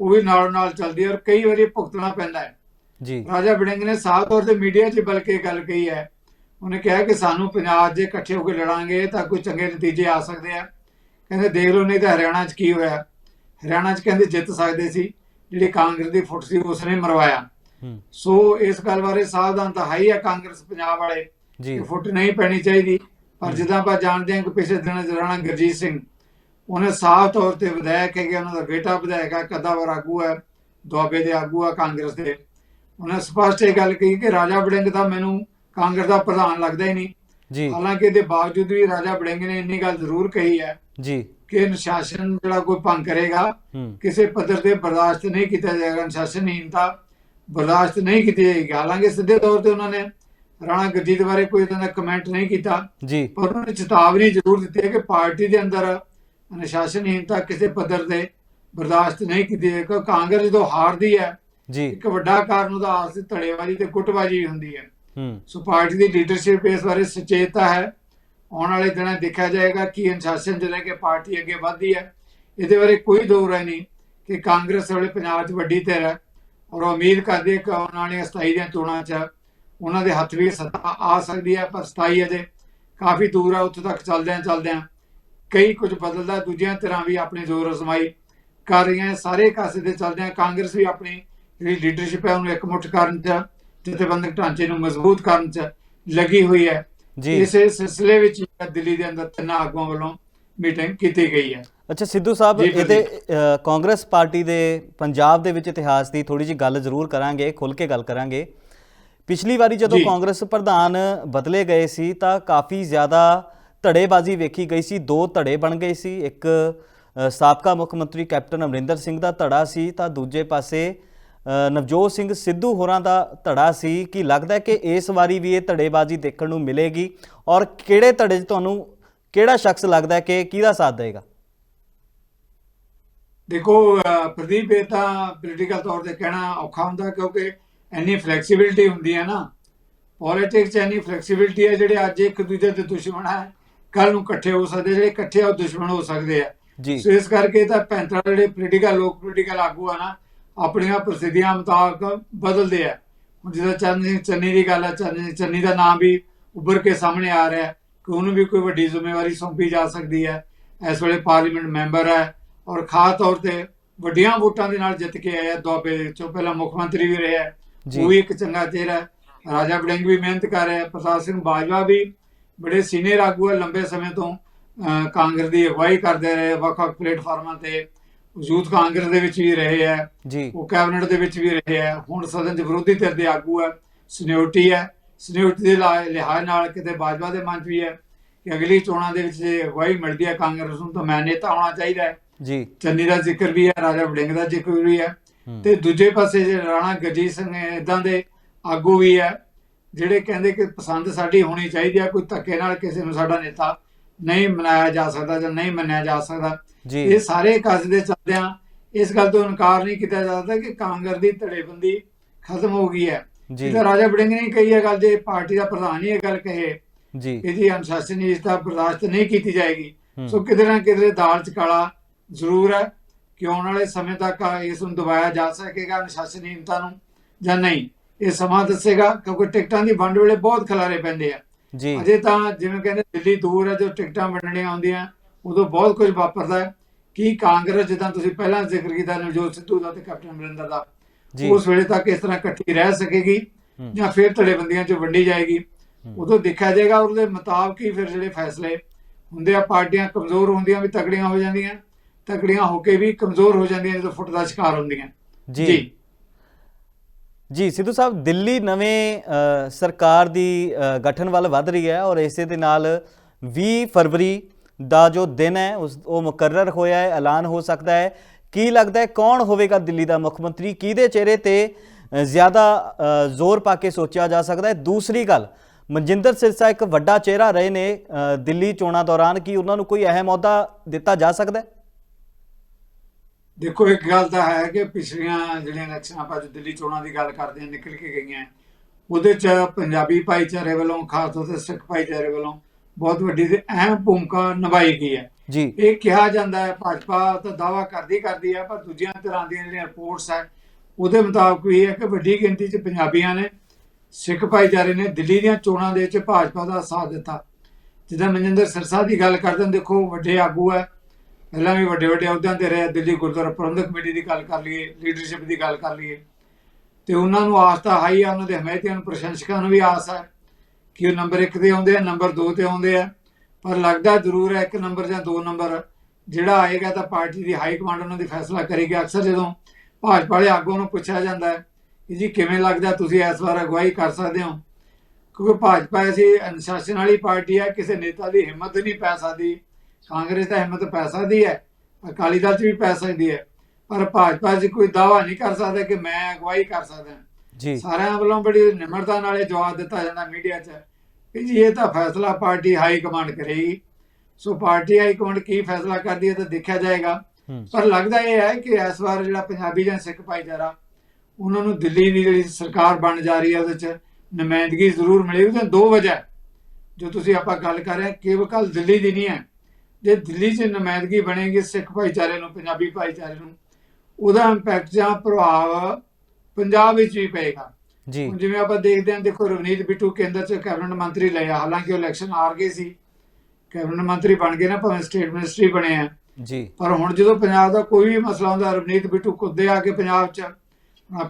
ਉਹ ਵੀ ਨਾਲ ਨਾਲ ਚੱਲਦੀ ਹੈ ਔਰ ਕਈ ਵਾਰੀ ਭੁਗਤਣਾ ਪੈਂਦਾ ਹੈ।
ਜੀ।
ਰਾਜਾ ਵੜਿੰਗ ਨੇ ਸਾਫ਼ ਤੌਰ ਤੇ ਮੀਡੀਆ 'ਚ ਬਲਕਿ ਇਹ ਗੱਲ ਕਹੀ ਹੈ ਉਹਨੇ ਕਿਹਾ ਕਿ ਸਾਨੂੰ ਪੰਜਾਬ 'ਜੇ ਇਕੱਠੇ ਹੋ ਕੇ ਲੜਾਂਗੇ ਤਾਂ ਕੋਈ ਚੰਗੇ ਨਤੀਜੇ ਆ ਸਕਦੇ ਆ। ਕਹਿੰਦੇ ਦੇਖ ਲਓ ਨਹੀਂ ਤਾਂ ਹਰਿਆਣਾ 'ਚ ਕੀ ਹੋਇਆ? ਹਰਿਆਣਾ 'ਚ ਕਹਿੰਦੇ ਜਿੱਤ ਸਕਦੇ ਸੀ ਜਿਹੜੀ ਕਾਂਗਰਸ ਦੀ ਫੁੱਟ ਸੀ ਉਸਨੇ ਮਰਵਾਇਆ। ਸੋ ਇਸ ਗੱਲ ਬਾਰੇ ਸਾਵਧਾਨ ਤਾਂ ਹੈ ਹੀ ਆ ਕਾਂਗਰਸ ਪੰਜਾਬ ਵਾਲੇ ਕਿ ਫੁੱਟ ਨਹੀਂ ਪੈਣੀ ਚਾਹੀਦੀ। ਪਰ ਜਿੱਦਾਂ ਆਪਾਂ ਜਾਣਦੇ ਹਾਂ ਕਿ ਪਿਛਲੇ ਦਿਨਾਂ 'ਚ ਰਾਣਾ ਗੁਰਜੀਤ ਸਿੰਘ ਉਹਨੇ ਸਾਫ਼ ਤੌਰ ਤੇ ਵਿਧਾਇਕ ਹੈ ਕਿ ਉਹਨਾਂ ਦਾ ਬੇਟਾ ਵਿਧਾਇਕ ਹੈ ਕਦਾਵਰ ਆਗੂ ਹੈ ਦੁਆਬੇ ਦੇ ਆਗੂ ਆ ਕਾਂਗਰਸ ਦੇ। ਉਹਨੇ ਸਪਸ਼ਟ ਇਹ ਗੱਲ ਕਹੀ ਕਿ ਰਾਜਾ ਵੜਿੰਗ ਤਾਂ ਮੈਨੂੰ ਕਾਂਗਰਸ ਦਾ ਪ੍ਰਧਾਨ ਲੱਗਦਾ ਹੀ ਨਹੀਂ।
ਜੀ।
ਹਾਲਾਂਕਿ ਇਹਦੇ ਬਾਵਜੂਦ ਵੀ ਰਾਜਾ ਵੜਿੰਗ ਨੇ ਇੰਨੀ ਗੱਲ ਜ਼ਰੂਰ ਕਹੀ ਹੈ
ਜੀ।
ਕਿ ਅਨੁਸ਼ਾਸਨ ਜਿਹੜਾ ਕੋਈ ਭੰਗ ਕਰੇਗਾ ਕਿਸੇ ਪੱਧਰ ਤੇ ਬਰਦਾਸ਼ਤ ਨਹੀਂ ਕੀਤਾ ਜਾਏਗਾ ਅਨੁਸ਼ਾਸਨਹੀਨਤਾ ਬਰਦਾਸ਼ਤ ਨਹੀਂ ਕੀਤੀ ਜਾਏਗੀ। ਹਾਲਾਂਕਿ ਸਿੱਧੇ ਤੌਰ ਤੇ ਉਹਨਾਂ ਨੇ ਰਾਣਾ ਗੁਰਜੀਤ ਬਾਰੇ ਕੋਈ ਇਦਾਂ ਦਾ ਕਮੈਂਟ ਨਹੀਂ ਕੀਤਾ।
ਜੀ।
ਪਰ ਉਹਨਾਂ ਨੇ ਚੇਤਾਵਨੀ ਜ਼ਰੂਰ ਦਿੱਤੀ ਹੈ ਕਿ ਪਾਰਟੀ ਦੇ ਅੰਦਰ ਅਨੁਸ਼ਾਸਨਹੀਨਤਾ ਕਿਸੇ ਪੱਧਰ ਤੇ ਬਰਦਾਸ਼ਤ ਨਹੀਂ ਕੀਤੀ ਜਾਏਗੀ। ਕਾਂਗਰਸ ਜਦੋਂ ਹਾਰਦੀ ਹੈ
ਜੀ।
ਇੱਕ ਵੱਡਾ ਕਾਰਨ ਉਹਦਾ ਆਪਸੀ ਧੜੇਬਾਜ਼ੀ ਤੇ ਗੁੱਟਬਾਜ਼ੀ ਹੁੰਦੀ ਹੈ।
ਹੂੰ।
ਸੋ ਪਾਰਟੀ ਦੀ ਲੀਡਰਸ਼ਿਪ ਇਸ ਬਾਰੇ ਸੁਚੇਤਾ ਹੈ। ਆਉਣ ਵਾਲੇ ਦਿਨਾਂ 'ਚ ਦੇਖਿਆ ਜਾਏਗਾ ਕਿ ਅਨੁਸ਼ਾਸਨ ਜਿਹੜਾ ਕਿ ਪਾਰਟੀ ਅੱਗੇ ਵਧਦੀ ਹੈ। ਇਹਦੇ ਬਾਰੇ ਕੋਈ ਦੋ ਰਾਏ ਨਹੀਂ ਕਿ ਕਾਂਗਰਸ ਵਾਲੇ ਪੰਜਾਬ 'ਚ ਵੱਡੀ ਧਿਰ ਹੈ ਔਰ ਉਹ ਉਮੀਦ ਕਰਦੇ ਕਿ ਆਉਣ ਵਾਲੀਆਂ 27 ਦੀਆਂ ਚੋਣਾਂ 'ਚ ਉਹਨਾਂ ਦੇ ਹੱਥ ਵੀ ਸੱਤਾ ਆ ਸਕਦੀ ਹੈ, ਪਰ 27 ਅਜੇ ਕਾਫੀ ਦੂਰ ਹੈ, ਉੱਥੇ ਤੱਕ ਚੱਲਦਿਆਂ ਚੱਲਦਿਆਂ ਕਈ ਕੁਝ ਬਦਲਦਾ, ਦੂਜੀਆਂ ਤਰ੍ਹਾਂ ਵੀ ਆਪਣੀ ਜ਼ੋਰ ਅਜ਼ਮਾਈ ਕਰ ਰਹੀਆਂ ਸਾਰੇ ਕਾਸੇ ਦੇ ਚੱਲਦਿਆਂ ਕਾਂਗਰਸ ਵੀ ਆਪਣੀ ਜਿਹੜੀ ਲੀਡਰਸ਼ਿਪ ਹੈ, ਉਹਨੂੰ ਇਕਮੁੱਠ ਕਰਨ 'ਚ, ਜਥੇਬੰਦਕ ਢਾਂਚੇ ਨੂੰ ਮਜ਼ਬੂਤ ਕਰਨ 'ਚ ਲੱਗੀ ਹੋਈ ਹੈ। ਇਸੇ ਸਿਲਸਿਲੇ ਵਿੱਚ ਦਿੱਲੀ ਦੇ ਅੰਦਰ ਤਿੰਨਾਂ ਆਗੂਆਂ ਵੱਲੋਂ ਮੀਟਿੰਗ ਕੀਤੀ ਗਈ ਹੈ।
ਅੱਛਾ ਸਿੱਧੂ ਸਾਹਿਬ
ਜੀ,
ਇਹਦੇ ਕਾਂਗਰਸ ਪਾਰਟੀ ਦੇ ਪੰਜਾਬ ਦੇ ਵਿੱਚ ਇਤਿਹਾਸ ਦੀ ਥੋੜੀ ਜਿਹੀ ਗੱਲ ਜ਼ਰੂਰ ਕਰਾਂਗੇ ਖੁੱਲ ਕੇ ਗੱਲ ਕਰਾਂਗੇ। ਪਿਛਲੀ ਵਾਰੀ ਜਦੋਂ
ਜੀ।
ਕਾਂਗਰਸ ਪ੍ਰਧਾਨ ਬਦਲੇ ਗਏ ਸੀ ਤਾਂ ਕਾਫੀ ਜ਼ਿਆਦਾ ਧੜੇਬਾਜ਼ੀ ਵੇਖੀ ਗਈ ਸੀ ਦੋ ਧੜੇ ਬਣ ਗਏ ਸੀ। ਇੱਕ ਸਾਬਕਾ ਮੁੱਖ ਮੰਤਰੀ ਕੈਪਟਨ ਅਮਰਿੰਦਰ ਸਿੰਘ ਦਾ ਧੜਾ ਸੀ ਤਾਂ ਦੂਜੇ ਪਾਸੇ ਨਵਜੋਤ ਸਿੰਘ ਸਿੱਧੂ ਹੋਰਾਂ ਦਾ ਧੜਾ ਸੀ ਕਿ ਲੱਗਦਾ ਹੈ ਕਿ ਇਸ ਵਾਰੀ ਵੀ ਇਹ ਧੜੇਬਾਜ਼ੀ ਦੇਖਣ ਨੂੰ ਮਿਲੇਗੀ ਔਰ ਕਿਹੜੇ ਧੜੇ 'ਚ ਤੁਹਾਨੂੰ ਕਿਹੜਾ ਸ਼ਖਸ ਲੱਗਦਾ ਹੈ ਕਿ ਕਿਹਦਾ ਸਾਥ ਦੇਗਾ
ਦੇਖੋ ਪ੍ਰਦੀਪ ਇਹ ਤਾਂ ਪੋਲੀਟੀਕਲ ਤੌਰ ਤੇ ਕਹਿਣਾ ਔਖਾ ਹੁੰਦਾ ਕਿਉਂਕਿ ਇੰਨੀ ਫਲੈਕਸੀਬਿਲਿਟੀ ਹੁੰਦੀ ਹੈ ਨਾ। ਪੋਲਿਟਿਕਸ 'ਚ ਇੰਨੀ ਫਲੈਕਸੀਬਿਲਿਟੀ ਹੈ ਜਿਹੜੇ ਅੱਜ ਇੱਕ ਦੂਜੇ ਦੇ ਦੁਸ਼ਮਣ ਹੈ ਕੱਲ ਨੂੰ ਇਕੱਠੇ ਹੋ ਸਕਦੇ ਜਿਹੜੇ ਇਕੱਠੇ ਆ ਦੁਸ਼ਮਣ ਹੋ ਸਕਦੇ ਆ।
ਜੀ।
ਸੋ ਇਸ ਕਰਕੇ ਤਾਂ ਪੈਂਤਰਾ ਜਿਹੜੇ ਪੋਲੀਟੀਕਲ ਲੋਕ ਪੋਲੀਟੀਕਲ ਆਗੂ ਆ ਨਾ ਆਪਣੀਆਂ ਪ੍ਰਸਿੱਧੀਆਂ ਮੁਤਾਬਕ ਬਦਲਦੇ ਆ। ਹੁਣ ਜਿਹਦਾ ਚੰਨ ਸਿੰਘ ਚੰਨੀ ਦੀ ਗੱਲ ਹੈ ਚੰਨ ਚੰਨੀ ਦਾ ਨਾਮ ਵੀ ਉੱਭਰ ਕੇ ਸਾਹਮਣੇ ਆ ਰਿਹਾ ਕਿ ਉਹਨੂੰ ਵੀ ਕੋਈ ਵੱਡੀ ਜ਼ਿੰਮੇਵਾਰੀ ਸੌਂਪੀ ਜਾ ਸਕਦੀ ਹੈ। ਇਸ ਵੇਲੇ ਪਾਰਲੀਮੈਂਟ ਮੈਂਬਰ ਹੈ ਔਰ ਖਾਸ ਤੌਰ ਤੇ ਵੱਡੀਆਂ ਵੋਟਾਂ ਦੇ ਨਾਲ ਜਿੱਤ ਕੇ ਆਇਆ ਦੁਆਬੇ ਦੇ ਵਿੱਚੋਂ ਪਹਿਲਾਂ ਮੁੱਖ ਮੰਤਰੀ ਵੀ ਰਿਹਾ। ਉਹ ਵੀ ਇੱਕ ਚੰਗਾ ਚਿਹਰਾ ਰਾਜਾ ਵੜਿੰਗ ਵੀ ਮਿਹਨਤ ਕਰ ਰਿਹਾ ਪ੍ਰਸਾਦ ਸਿੰਘ ਬਾਜਵਾ ਵੀ ਬੜੇ ਸੀਨੀਅਰ ਆਗੂ ਹੈ। ਲੰਬੇ ਸਮੇਂ ਤੋਂ ਕਾਂਗਰਸ ਦੀ ਅਗਵਾਈ ਕਰਦੇ ਰਹੇ ਵੱਖ-ਵੱਖ ਪਲੇਟਫਾਰਮਾਂ ਤੇ ਯੂਥ ਕਾਂਗਰਸ ਦੇ ਵਿੱਚ ਵੀ ਰਹੇ ਹੈ
ਜੀ।
ਉਹ ਕੈਬਨਿਟ ਦੇ ਵਿੱਚ ਵੀ ਰਹੇ ਹੈ ਹੁਣ ਸਦਨ ਦੇ ਵਿਰੋਧੀ ਧਿਰ ਦੇ ਆਗੂ ਹੈ ਸਨਿਓਰਟੀ ਹੈ ਸਨਿਓਰਟੀ ਦੇ ਲਿਹਾਜ਼ ਨਾਲ ਕਿਤੇ ਬਾਜਵਾ ਦੇ ਮਨ ਵੀ ਹੈ ਕਿ ਅਗਲੀ ਚੋਣਾਂ ਦੇ ਵਿੱਚ ਜੇ ਅਗਵਾਈ ਮਿਲਦੀ ਹੈ ਕਾਂਗਰਸ ਨੂੰ ਤਾਂ ਮੈਂ ਨੇਤਾ ਹੋਣਾ ਚਾਹੀਦਾ ਹੈ।
ਜੀ।
ਚੰਨੀ ਦਾ ਜ਼ਿਕਰ ਵੀ ਹੈ ਰਾਜਾ ਵੜਿੰਗ ਦਾ ਜ਼ਿਕਰ ਵੀ ਹੈ। ਤੇ ਦੂਜੇ ਪਾਸੇ ਜੇ ਰਾਣਾ ਗਰਜੀਤ ਸਿੰਘ ਇਦਾਂ ਦੇ ਆਗੂ ਵੀ ਹੈ ਜਿਹੜੇ ਕਹਿੰਦੇ ਕਿ ਪਸੰਦ ਸਾਡੀ ਹੋਣੀ ਚਾਹੀਦੀ ਹੈ ਕੋਈ ਧੱਕੇ ਨਾਲ ਕਿਸੇ ਨੂੰ ਸਾਡਾ ਨੇਤਾ ਨਹੀਂ ਮਨਾਇਆ ਜਾ ਸਕਦਾ ਜਾਂ ਨਹੀਂ ਮੰਨਿਆ ਜਾ ਸਕਦਾ
ਜੀ।
ਇਹ ਸਾਰੇ ਕਸਦੇ ਚੱਲਦਿਆਂ ਇਸ ਗੱਲ ਤੋਂ ਇਨਕਾਰ ਨਹੀਂ ਕੀਤਾ ਜਾ ਸਕਦਾ ਕਿ ਕਾਂਗਰਸ ਦੀ ਧੜੇਬੰਦੀ ਖਤਮ ਹੋ ਗਈ ਹੈ।
ਜੀ।
ਤਾਂ ਰਾਜਾ ਵੜਿੰਗ ਨੇ ਕਹੀ ਹੈ ਗੱਲ ਜੇ ਪਾਰਟੀ ਦਾ ਪ੍ਰਧਾਨ ਹੀ ਇਹ ਗੱਲ ਕਹੇ
ਜੀ।
ਇਹਦੀ ਅਨੁਸ਼ਾਸਨੀਯਤਾ ਬਰਦਾਸ਼ਤ ਨਹੀਂ ਕੀਤੀ ਜਾਏਗੀ। ਸੋ ਕਿਤੇ ਨਾ ਕਿਤੇ ਦਾਲ ਚ ਕਾਲਾ ਜ਼ਰੂਰ ਹੈ ਕਿ ਆਉਣ ਵਾਲੇ ਸਮੇਂ ਤੱਕ ਇਸ ਨੂੰ ਦਬਾਇਆ ਜਾ ਸਕੇਗਾ ਅਨੁਸ਼ਾਸਨੀਯਤਾ ਨੂੰ ਜਾਂ ਨਹੀਂ। ਇਹ ਸਮਾਂ ਦੱਸੇਗਾ ਕਿਉਂਕਿ ਟਿਕਟਾਂ ਦੀ ਵੰਡ ਵੇਲੇ ਬਹੁਤ ਖਿਲਾਰੇ ਪੈਂਦੇ ਆ।
ਜੀ।
ਅਜੇ ਤਾਂ ਜਿਵੇਂ ਕਹਿੰਦੇ ਦਿੱਲੀ ਦੂਰ ਹੈ ਜੋ ਟਿਕਟਾਂ ਵੰਡਣੀਆਂ ਆਉਂਦੀਆਂ ਉਦੋਂ ਬਹੁਤ ਕੁਝ ਵਾਪਰਦਾ ਹੈ ਕੀ ਕਾਂਗਰਸ ਜਿੱਦਾਂ ਤੁਸੀਂ ਪਹਿਲਾਂ ਜ਼ਿਕਰ ਕੀਤਾ ਨਵਜੋਤ ਸਿੱਧੂ ਦਾ ਤੇ ਕੈਪਟਨ ਅਮਰਿੰਦਰ ਦਾ ਉਸ ਵੇਲੇ ਤੱਕ ਇਸ ਤਰ੍ਹਾਂ ਇਕੱਠੀ ਰਹਿ ਸਕੇਗੀ। ਜਾਂ ਫਿਰ ਧੜੇਬੰਦੀਆਂ 'ਚ ਵੰਡੀ ਜਾਏਗੀ। ਉਦੋਂ ਦੇਖਿਆ ਜਾਏਗਾ ਉਹਦੇ ਮੁਤਾਬਕ ਹੀ ਫਿਰ ਜਿਹੜੇ ਫੈਸਲੇ ਹੁੰਦੇ ਆ ਪਾਰਟੀਆਂ ਕਮਜ਼ੋਰ ਹੁੰਦੀਆਂ ਵੀ ਤਕੜੀਆਂ ਹੋ ਜਾਂਦੀਆਂ ਤਕੜੀਆਂ ਹੋ ਕੇ ਵੀ ਕਮਜ਼ੋਰ ਹੋ ਜਾਂਦੀਆਂ ਜਦੋਂ ਫੁੱਟ ਦਾ ਸ਼ਿਕਾਰ ਹੁੰਦੀਆਂ।
ਜੀ। ਜੀ। ਸਿੱਧੂ ਸਾਹਿਬ ਦਿੱਲੀ ਨਵੇਂ ਸਰਕਾਰ ਦੀ ਗਠਨ ਵੱਲ ਵੱਧ ਰਹੀ ਹੈ ਔਰ ਇਸੇ ਦੇ ਨਾਲ 20 ਫਰਵਰੀ ਦਾ ਜੋ ਦਿਨ ਹੈ, ਉਸ ਉਹ ਮੁਕਰਰ ਹੋਇਆ ਹੈ, ਐਲਾਨ ਹੋ ਸਕਦਾ ਹੈ। ਕੀ ਲੱਗਦਾ ਹੈ, ਕੌਣ ਹੋਵੇਗਾ ਦਿੱਲੀ ਦਾ ਮੁੱਖ ਮੰਤਰੀ? ਕਿਹਦੇ ਚਿਹਰੇ ਤੇ ਜ਼ਿਆਦਾ ਜ਼ੋਰ ਪਾ ਕੇ ਸੋਚਿਆ ਜਾ ਸਕਦਾ ਹੈ? ਦੂਸਰੀ ਗੱਲ, ਮਨਜਿੰਦਰ ਸਿਰਸਾ ਇੱਕ ਵੱਡਾ ਚਿਹਰਾ ਰਹੇ ਨੇ ਦਿੱਲੀ ਚੋਣਾਂ ਦੌਰਾਨ। ਕੀ ਉਹਨਾਂ ਨੂੰ ਕੋਈ ਅਹਿਮ ਅਹੁਦਾ ਦਿੱਤਾ ਜਾ ਸਕਦਾ ਹੈ?
ਦੇਖੋ, ਇੱਕ ਗੱਲ ਤਾਂ ਹੈ ਕਿ ਪਿਛਲੀਆਂ ਜਿਹੜੀਆਂ ਇਲੈਕਸ਼ਨਾਂ, ਆਪਾਂ ਜੋ ਦਿੱਲੀ ਚੋਣਾਂ ਦੀ ਗੱਲ ਕਰਦੇ ਹਾਂ, ਨਿਕਲ ਕੇ ਗਈਆਂ। ਉਹਦੇ ਚ ਪੰਜਾਬੀ ਭਾਈਚਾਰੇ ਵੱਲੋਂ, ਖਾਸ ਤੌਰ ਤੇ ਸਿੱਖ ਭਾਈਚਾਰੇ ਵੱਲੋਂ ਬਹੁਤ ਵੱਡੀ ਤੇ ਅਹਿਮ ਭੂਮਿਕਾ ਨਿਭਾਈ ਗਈ ਹੈ।
ਜੀ।
ਇਹ ਕਿਹਾ ਜਾਂਦਾ ਹੈ ਭਾਜਪਾ ਤਾਂ ਦਾਵਾ ਕਰਦੀ ਕਰਦੀ ਹੈ ਪਰ ਦੂਜੀਆਂ ਤਰ੍ਹਾਂ ਦੀਆਂ ਜਿਹੜੀਆਂ ਰਿਪੋਰਟਸ ਹੈ ਉਹਦੇ ਮੁਤਾਬਕ ਵੀ ਹੈ ਕਿ ਵੱਡੀ ਗਿਣਤੀ 'ਚ ਪੰਜਾਬੀਆਂ ਨੇ ਸਿੱਖ ਭਾਈਚਾਰੇ ਨੇ ਦਿੱਲੀ ਦੀਆਂ ਚੋਣਾਂ ਦੇ ਵਿੱਚ ਭਾਜਪਾ ਦਾ ਸਾਥ ਦਿੱਤਾ। ਜਿੱਦਾਂ ਮਨਜਿੰਦਰ ਸਿਰਸਾ ਦੀ ਗੱਲ ਕਰਦੇ ਹਾਂ ਦੇਖੋ ਵੱਡੇ ਆਗੂ ਹੈ ਪਹਿਲਾਂ ਵੀ ਵੱਡੇ ਵੱਡੇ ਅਹੁਦਿਆਂ ਤੇ ਰਹੇ ਦਿੱਲੀ ਗੁਰਦੁਆਰਾ ਪ੍ਰਬੰਧਕ ਕਮੇਟੀ ਦੀ ਗੱਲ ਕਰ ਲਈਏ ਲੀਡਰਸ਼ਿਪ ਦੀ ਗੱਲ ਕਰ ਲਈਏ। ਤੇ ਉਹਨਾਂ ਨੂੰ ਆਸ ਤਾਂ ਹਾਈ ਆ ਉਹਨਾਂ ਦੇ ਹਮਾਇਤੀਆਂ ਨੂੰ ਪ੍ਰਸ਼ੰਸਕਾਂ ਨੂੰ ਵੀ ਆਸ ਹੈ। ਕਿ ਉਹ ਨੰਬਰ 1 ਤੇ ਆਉਂਦੇ ਆ ਨੰਬਰ 2 ਤੇ ਆਉਂਦੇ ਆ। ਪਰ ਲੱਗਦਾ ਜ਼ਰੂਰ ਹੈ ਇੱਕ ਨੰਬਰ ਜਾਂ ਦੋ ਨੰਬਰ ਜਿਹੜਾ ਆਏਗਾ ਤਾਂ ਪਾਰਟੀ ਦੀ ਹਾਈ ਕਮਾਂਡ ਉਹਨਾਂ ਦੀ ਫੈਸਲਾ ਕਰੇਗੀ। ਅਕਸਰ ਜਦੋਂ ਭਾਜਪਾ ਵਾਲੇ ਆਗੂਆਂ ਨੂੰ ਪੁੱਛਿਆ ਜਾਂਦਾ ਹੈ ਕਿ ਜੀ ਕਿਵੇਂ ਲੱਗਦਾ ਤੁਸੀਂ ਇਸ ਵਾਰ ਅਗਵਾਈ ਕਰ ਸਕਦੇ ਹੋ? ਕਿਉਂਕਿ ਭਾਜਪਾ ਐਸੀ ਅਨੁਸ਼ਾਸਨ ਵਾਲੀ ਪਾਰਟੀ ਹੈ ਕਿਸੇ ਨੇਤਾ ਦੀ ਹਿੰਮਤ ਨਹੀਂ ਪੈ ਸਕਦੀ। ਕਾਂਗਰਸ ਤਾਂ ਹਿੰਮਤ ਪੈ ਸਕਦੀ ਹੈ ਅਕਾਲੀ ਦਲ 'ਚ ਵੀ ਪੈ ਸਕਦੀ ਹੈ। ਪਰ ਭਾਜਪਾ 'ਚ ਕੋਈ ਦਾਵਾ ਨਹੀਂ ਕਰ ਸਕਦਾ ਕਿ ਮੈਂ ਅਗਵਾਈ ਕਰ ਸਕਦਾ।
ਜੀ।
ਸਾਰਿਆਂ ਵੱਲੋਂ ਬੜੀ ਨਿਮਰਤਾ ਨਾਲ ਇਹ ਜਵਾਬ ਦਿੱਤਾ ਜਾਂਦਾ ਮੀਡੀਆ 'ਚ। ਕਿ ਜੀ ਇਹ ਤਾਂ ਫੈਸਲਾ ਪਾਰਟੀ ਹਾਈ ਕਮਾਂਡ ਕਰੇਗੀ। ਸੋ ਪਾਰਟੀ ਹਾਈ ਕਮਾਂਡ ਕੀ ਫੈਸਲਾ ਕਰਦੀ ਹੈ ਤਾਂ ਦੇਖਿਆ ਜਾਏਗਾ। ਪਰ ਲੱਗਦਾ ਇਹ ਹੈ ਕਿ ਇਸ ਵਾਰ ਜਿਹੜਾ ਪੰਜਾਬੀ ਜਾਂ ਸਿੱਖ ਭਾਈਚਾਰਾ ਉਹਨਾਂ ਨੂੰ ਦਿੱਲੀ ਦੀ ਜਿਹੜੀ ਸਰਕਾਰ ਬਣ ਜਾ ਰਹੀ ਹੈ ਉਹਦੇ 'ਚ ਨੁਮਾਇੰਦਗੀ ਜ਼ਰੂਰ ਮਿਲੇਗੀ। ਉਹਦੇ ਦੋ ਵਜ੍ਹਾ। ਜੋ ਤੁਸੀਂ ਆਪਾਂ ਗੱਲ ਕਰ ਰਹੇ ਹਾਂ ਕੇਵਲ ਦਿੱਲੀ ਦੀ ਨਹੀਂ ਹੈ। ਜੇ ਦਿੱਲੀ 'ਚ ਨੁਮਾਇੰਦਗੀ ਬਣੇਗੀ ਸਿੱਖ ਭਾਈਚਾਰੇ ਨੂੰ ਪੰਜਾਬੀ ਭਾਈਚਾਰੇ ਨੂੰ ਉਹਦਾ ਇੰਪੈਕਟ ਜਾਂ ਪ੍ਰਭਾਵ ਪੰਜਾਬ ਵਿੱਚ ਵੀ ਪਏਗਾ।
ਜੀ।
ਜਿਵੇਂ ਆਪਾਂ ਦੇਖਦੇ ਹਾਂ ਦੇਖੋ ਰਵਨੀਤ ਬਿੱਟੂ ਕੇਂਦਰ 'ਚ ਕੈਬਨਿਟ ਮੰਤਰੀ ਲਿਆ ਹਾਲਾਂਕਿ ਉਹ ਇਲੈਕਸ਼ਨ ਹਾਰ ਗਏ ਸੀ। ਕੈਬਨਿਟ ਮੰਤਰੀ ਬਣ ਗਏ ਨਾ ਭਾਵੇਂ ਸਟੇਟ ਮਿਨਿਸਟਰੀ ਬਣੇ ਆ।
ਜੀ।
ਪਰ ਹੁਣ ਜਦੋਂ ਪੰਜਾਬ ਦਾ ਕੋਈ ਵੀ ਮਸਲਾ ਹੁੰਦਾ ਰਵਨੀਤ ਬਿੱਟੂ ਕੁੱਦੇ ਆ ਕੇ ਪੰਜਾਬ 'ਚ।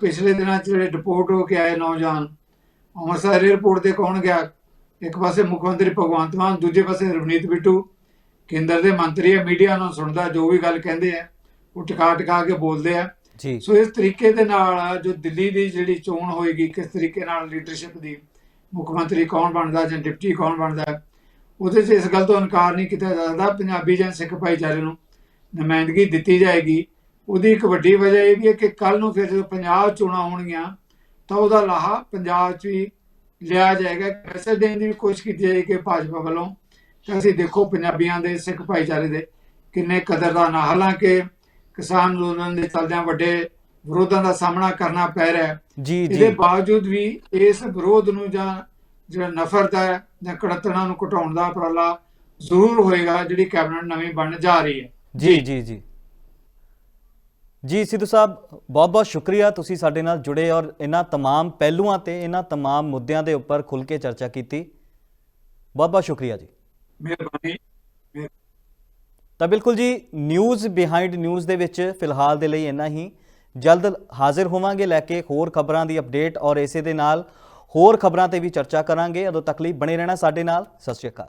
ਪਿਛਲੇ ਦਿਨਾਂ 'ਚ ਜਿਹੜੇ ਡਿਪੋਰਟ ਹੋ ਕੇ ਆਏ ਨੌਜਵਾਨ ਅੰਮ੍ਰਿਤਸਰ 에ਅਰਪੋਰਟ ਤੇ ਕੌਣ ਗਿਆ? ਇੱਕ ਪਾਸੇ ਮੁੱਖ ਮੰਤਰੀ ਭਗਵੰਤ ਮਾਨ ਦੂਜੇ ਪਾਸੇ ਰਵਨੀਤ ਬਿੱਟੂ। ਕੇਂਦਰ ਦੇ ਮੰਤਰੀ ਆ ਮੀਡੀਆ ਨੂੰ ਸੁਣਦਾ ਜੋ ਵੀ ਗੱਲ ਕਹਿੰਦੇ ਆ ਉਹ ਟਿਕਾ ਟਿਕਾ ਕੇ ਬੋਲਦੇ ਆ।
ਜੀ।
ਸੋ ਇਸ ਤਰੀਕੇ ਦੇ ਨਾਲ ਜੋ ਦਿੱਲੀ ਦੀ ਜਿਹੜੀ ਚੋਣ ਹੋਏਗੀ, ਕਿਸ ਤਰੀਕੇ ਨਾਲ ਲੀਡਰਸ਼ਿਪ ਦੀ ਮੁੱਖ ਮੰਤਰੀ ਕੌਣ ਬਣਦਾ ਜਾਂ ਡਿਪਟੀ ਕੌਣ ਬਣਦਾ, ਉਹਦੇ 'ਚ ਇਸ ਗੱਲ ਤੋਂ ਇਨਕਾਰ ਨਹੀਂ ਕੀਤਾ ਜਾ ਸਕਦਾ। ਪੰਜਾਬੀ ਜਾਂ ਸਿੱਖ ਭਾਈਚਾਰੇ ਨੂੰ ਨੁਮਾਇੰਦਗੀ ਦਿੱਤੀ ਜਾਏਗੀ। ਉਹਦੀ ਇੱਕ ਵੱਡੀ ਵਜ੍ਹਾ ਇਹ ਵੀ ਹੈ ਕਿ ਕੱਲ ਨੂੰ ਫਿਰ ਜਦੋਂ ਪੰਜਾਬ ਚੋਣਾਂ ਹੋਣਗੀਆਂ, ਤਾਂ ਉਹਦਾ ਲਾਹਾ ਪੰਜਾਬ 'ਚ ਵੀ ਲਿਆ ਜਾਏਗਾ। ਪੈਸੇ ਦੇਣ ਦੀ ਵੀ ਕੋਸ਼ਿਸ਼ ਕੀਤੀ ਜਾਏਗੀ ਕਿ ਭਾਜਪਾ ਵੱਲੋਂ। ਕਿ ਅਸੀਂ ਦੇਖੋ ਪੰਜਾਬੀਆਂ ਦੇ, ਸਿੱਖ ਭਾਈਚਾਰੇ ਦੇ ਕਿੰਨੇ ਕਦਰਦਾਨ ਨਾ ਹਾਲਾਂਕਿ ਕਿਸਾਨ ਅੰਦੋਲਨ ਦੇ ਚੱਲਦਿਆਂ ਵੱਡੇ ਵਿਰੋਧਾਂ ਦਾ ਸਾਹਮਣਾ ਕਰਨਾ ਪੈ ਰਿਹਾ ਹੈ
ਜੀ
ਇਹਦੇ
ਜੀ
ਬਾਵਜੂਦ ਵੀ ਇਸ ਵਿਰੋਧ ਨੂੰ ਜਾਂ ਜਿਹੜਾ ਨਫ਼ਰਤ ਹੈ ਜਾਂ ਕੜਤਣਾ ਨੂੰ ਘਟਾਉਣ ਦਾ ਉਪਰਾਲਾ ਜ਼ਰੂਰ ਹੋਏਗਾ ਜਿਹੜੀ ਕੈਬਨਿਟ ਨਵੀਂ ਬਣਨ ਜਾ ਰਹੀ ਹੈ
ਜੀ ਜੀ ਜੀ ਜੀ ਸਿੱਧੂ ਸਾਹਿਬ ਬਹੁਤ ਬਹੁਤ ਸ਼ੁਕਰੀਆ ਤੁਸੀਂ ਸਾਡੇ ਨਾਲ ਜੁੜੇ ਔਰ ਇਹਨਾਂ तमाम ਪਹਿਲੂਆਂ ਤੇ ਇਹਨਾਂ तमाम ਮੁੱਦਿਆਂ ਦੇ ਉੱਪਰ ਖੁੱਲ ਕੇ ਚਰਚਾ ਕੀਤੀ ਬਹੁਤ ਬਹੁਤ ਸ਼ੁਕਰੀਆ ਜੀ
ਮਿਹਰਬਾਨੀ ਮਿਹਰ-
ਤਾਂ ਬਿਲਕੁਲ ਜੀ ਨਿਊਜ਼ ਬਿਹਾਈਂਡ ਨਿਊਜ਼ ਦੇ ਵਿੱਚ ਫਿਲਹਾਲ ਦੇ ਲਈ ਇੰਨਾ ਹੀ। ਜਲਦ ਹਾਜ਼ਰ ਹੋਵਾਂਗੇ ਲੈ ਕੇ ਹੋਰ ਖਬਰਾਂ ਦੀ ਅਪਡੇਟ ਔਰ ਇਸੇ ਦੇ ਨਾਲ ਹੋਰ ਖਬਰਾਂ ਤੇ ਵੀ ਚਰਚਾ ਕਰਾਂਗੇ। ਉਦੋਂ ਤੱਕ ਲਈ ਬਣੇ ਰਹਿਣਾ ਸਾਡੇ ਨਾਲ। ਸਤਿ ਸ਼੍ਰੀ ਅਕਾਲ।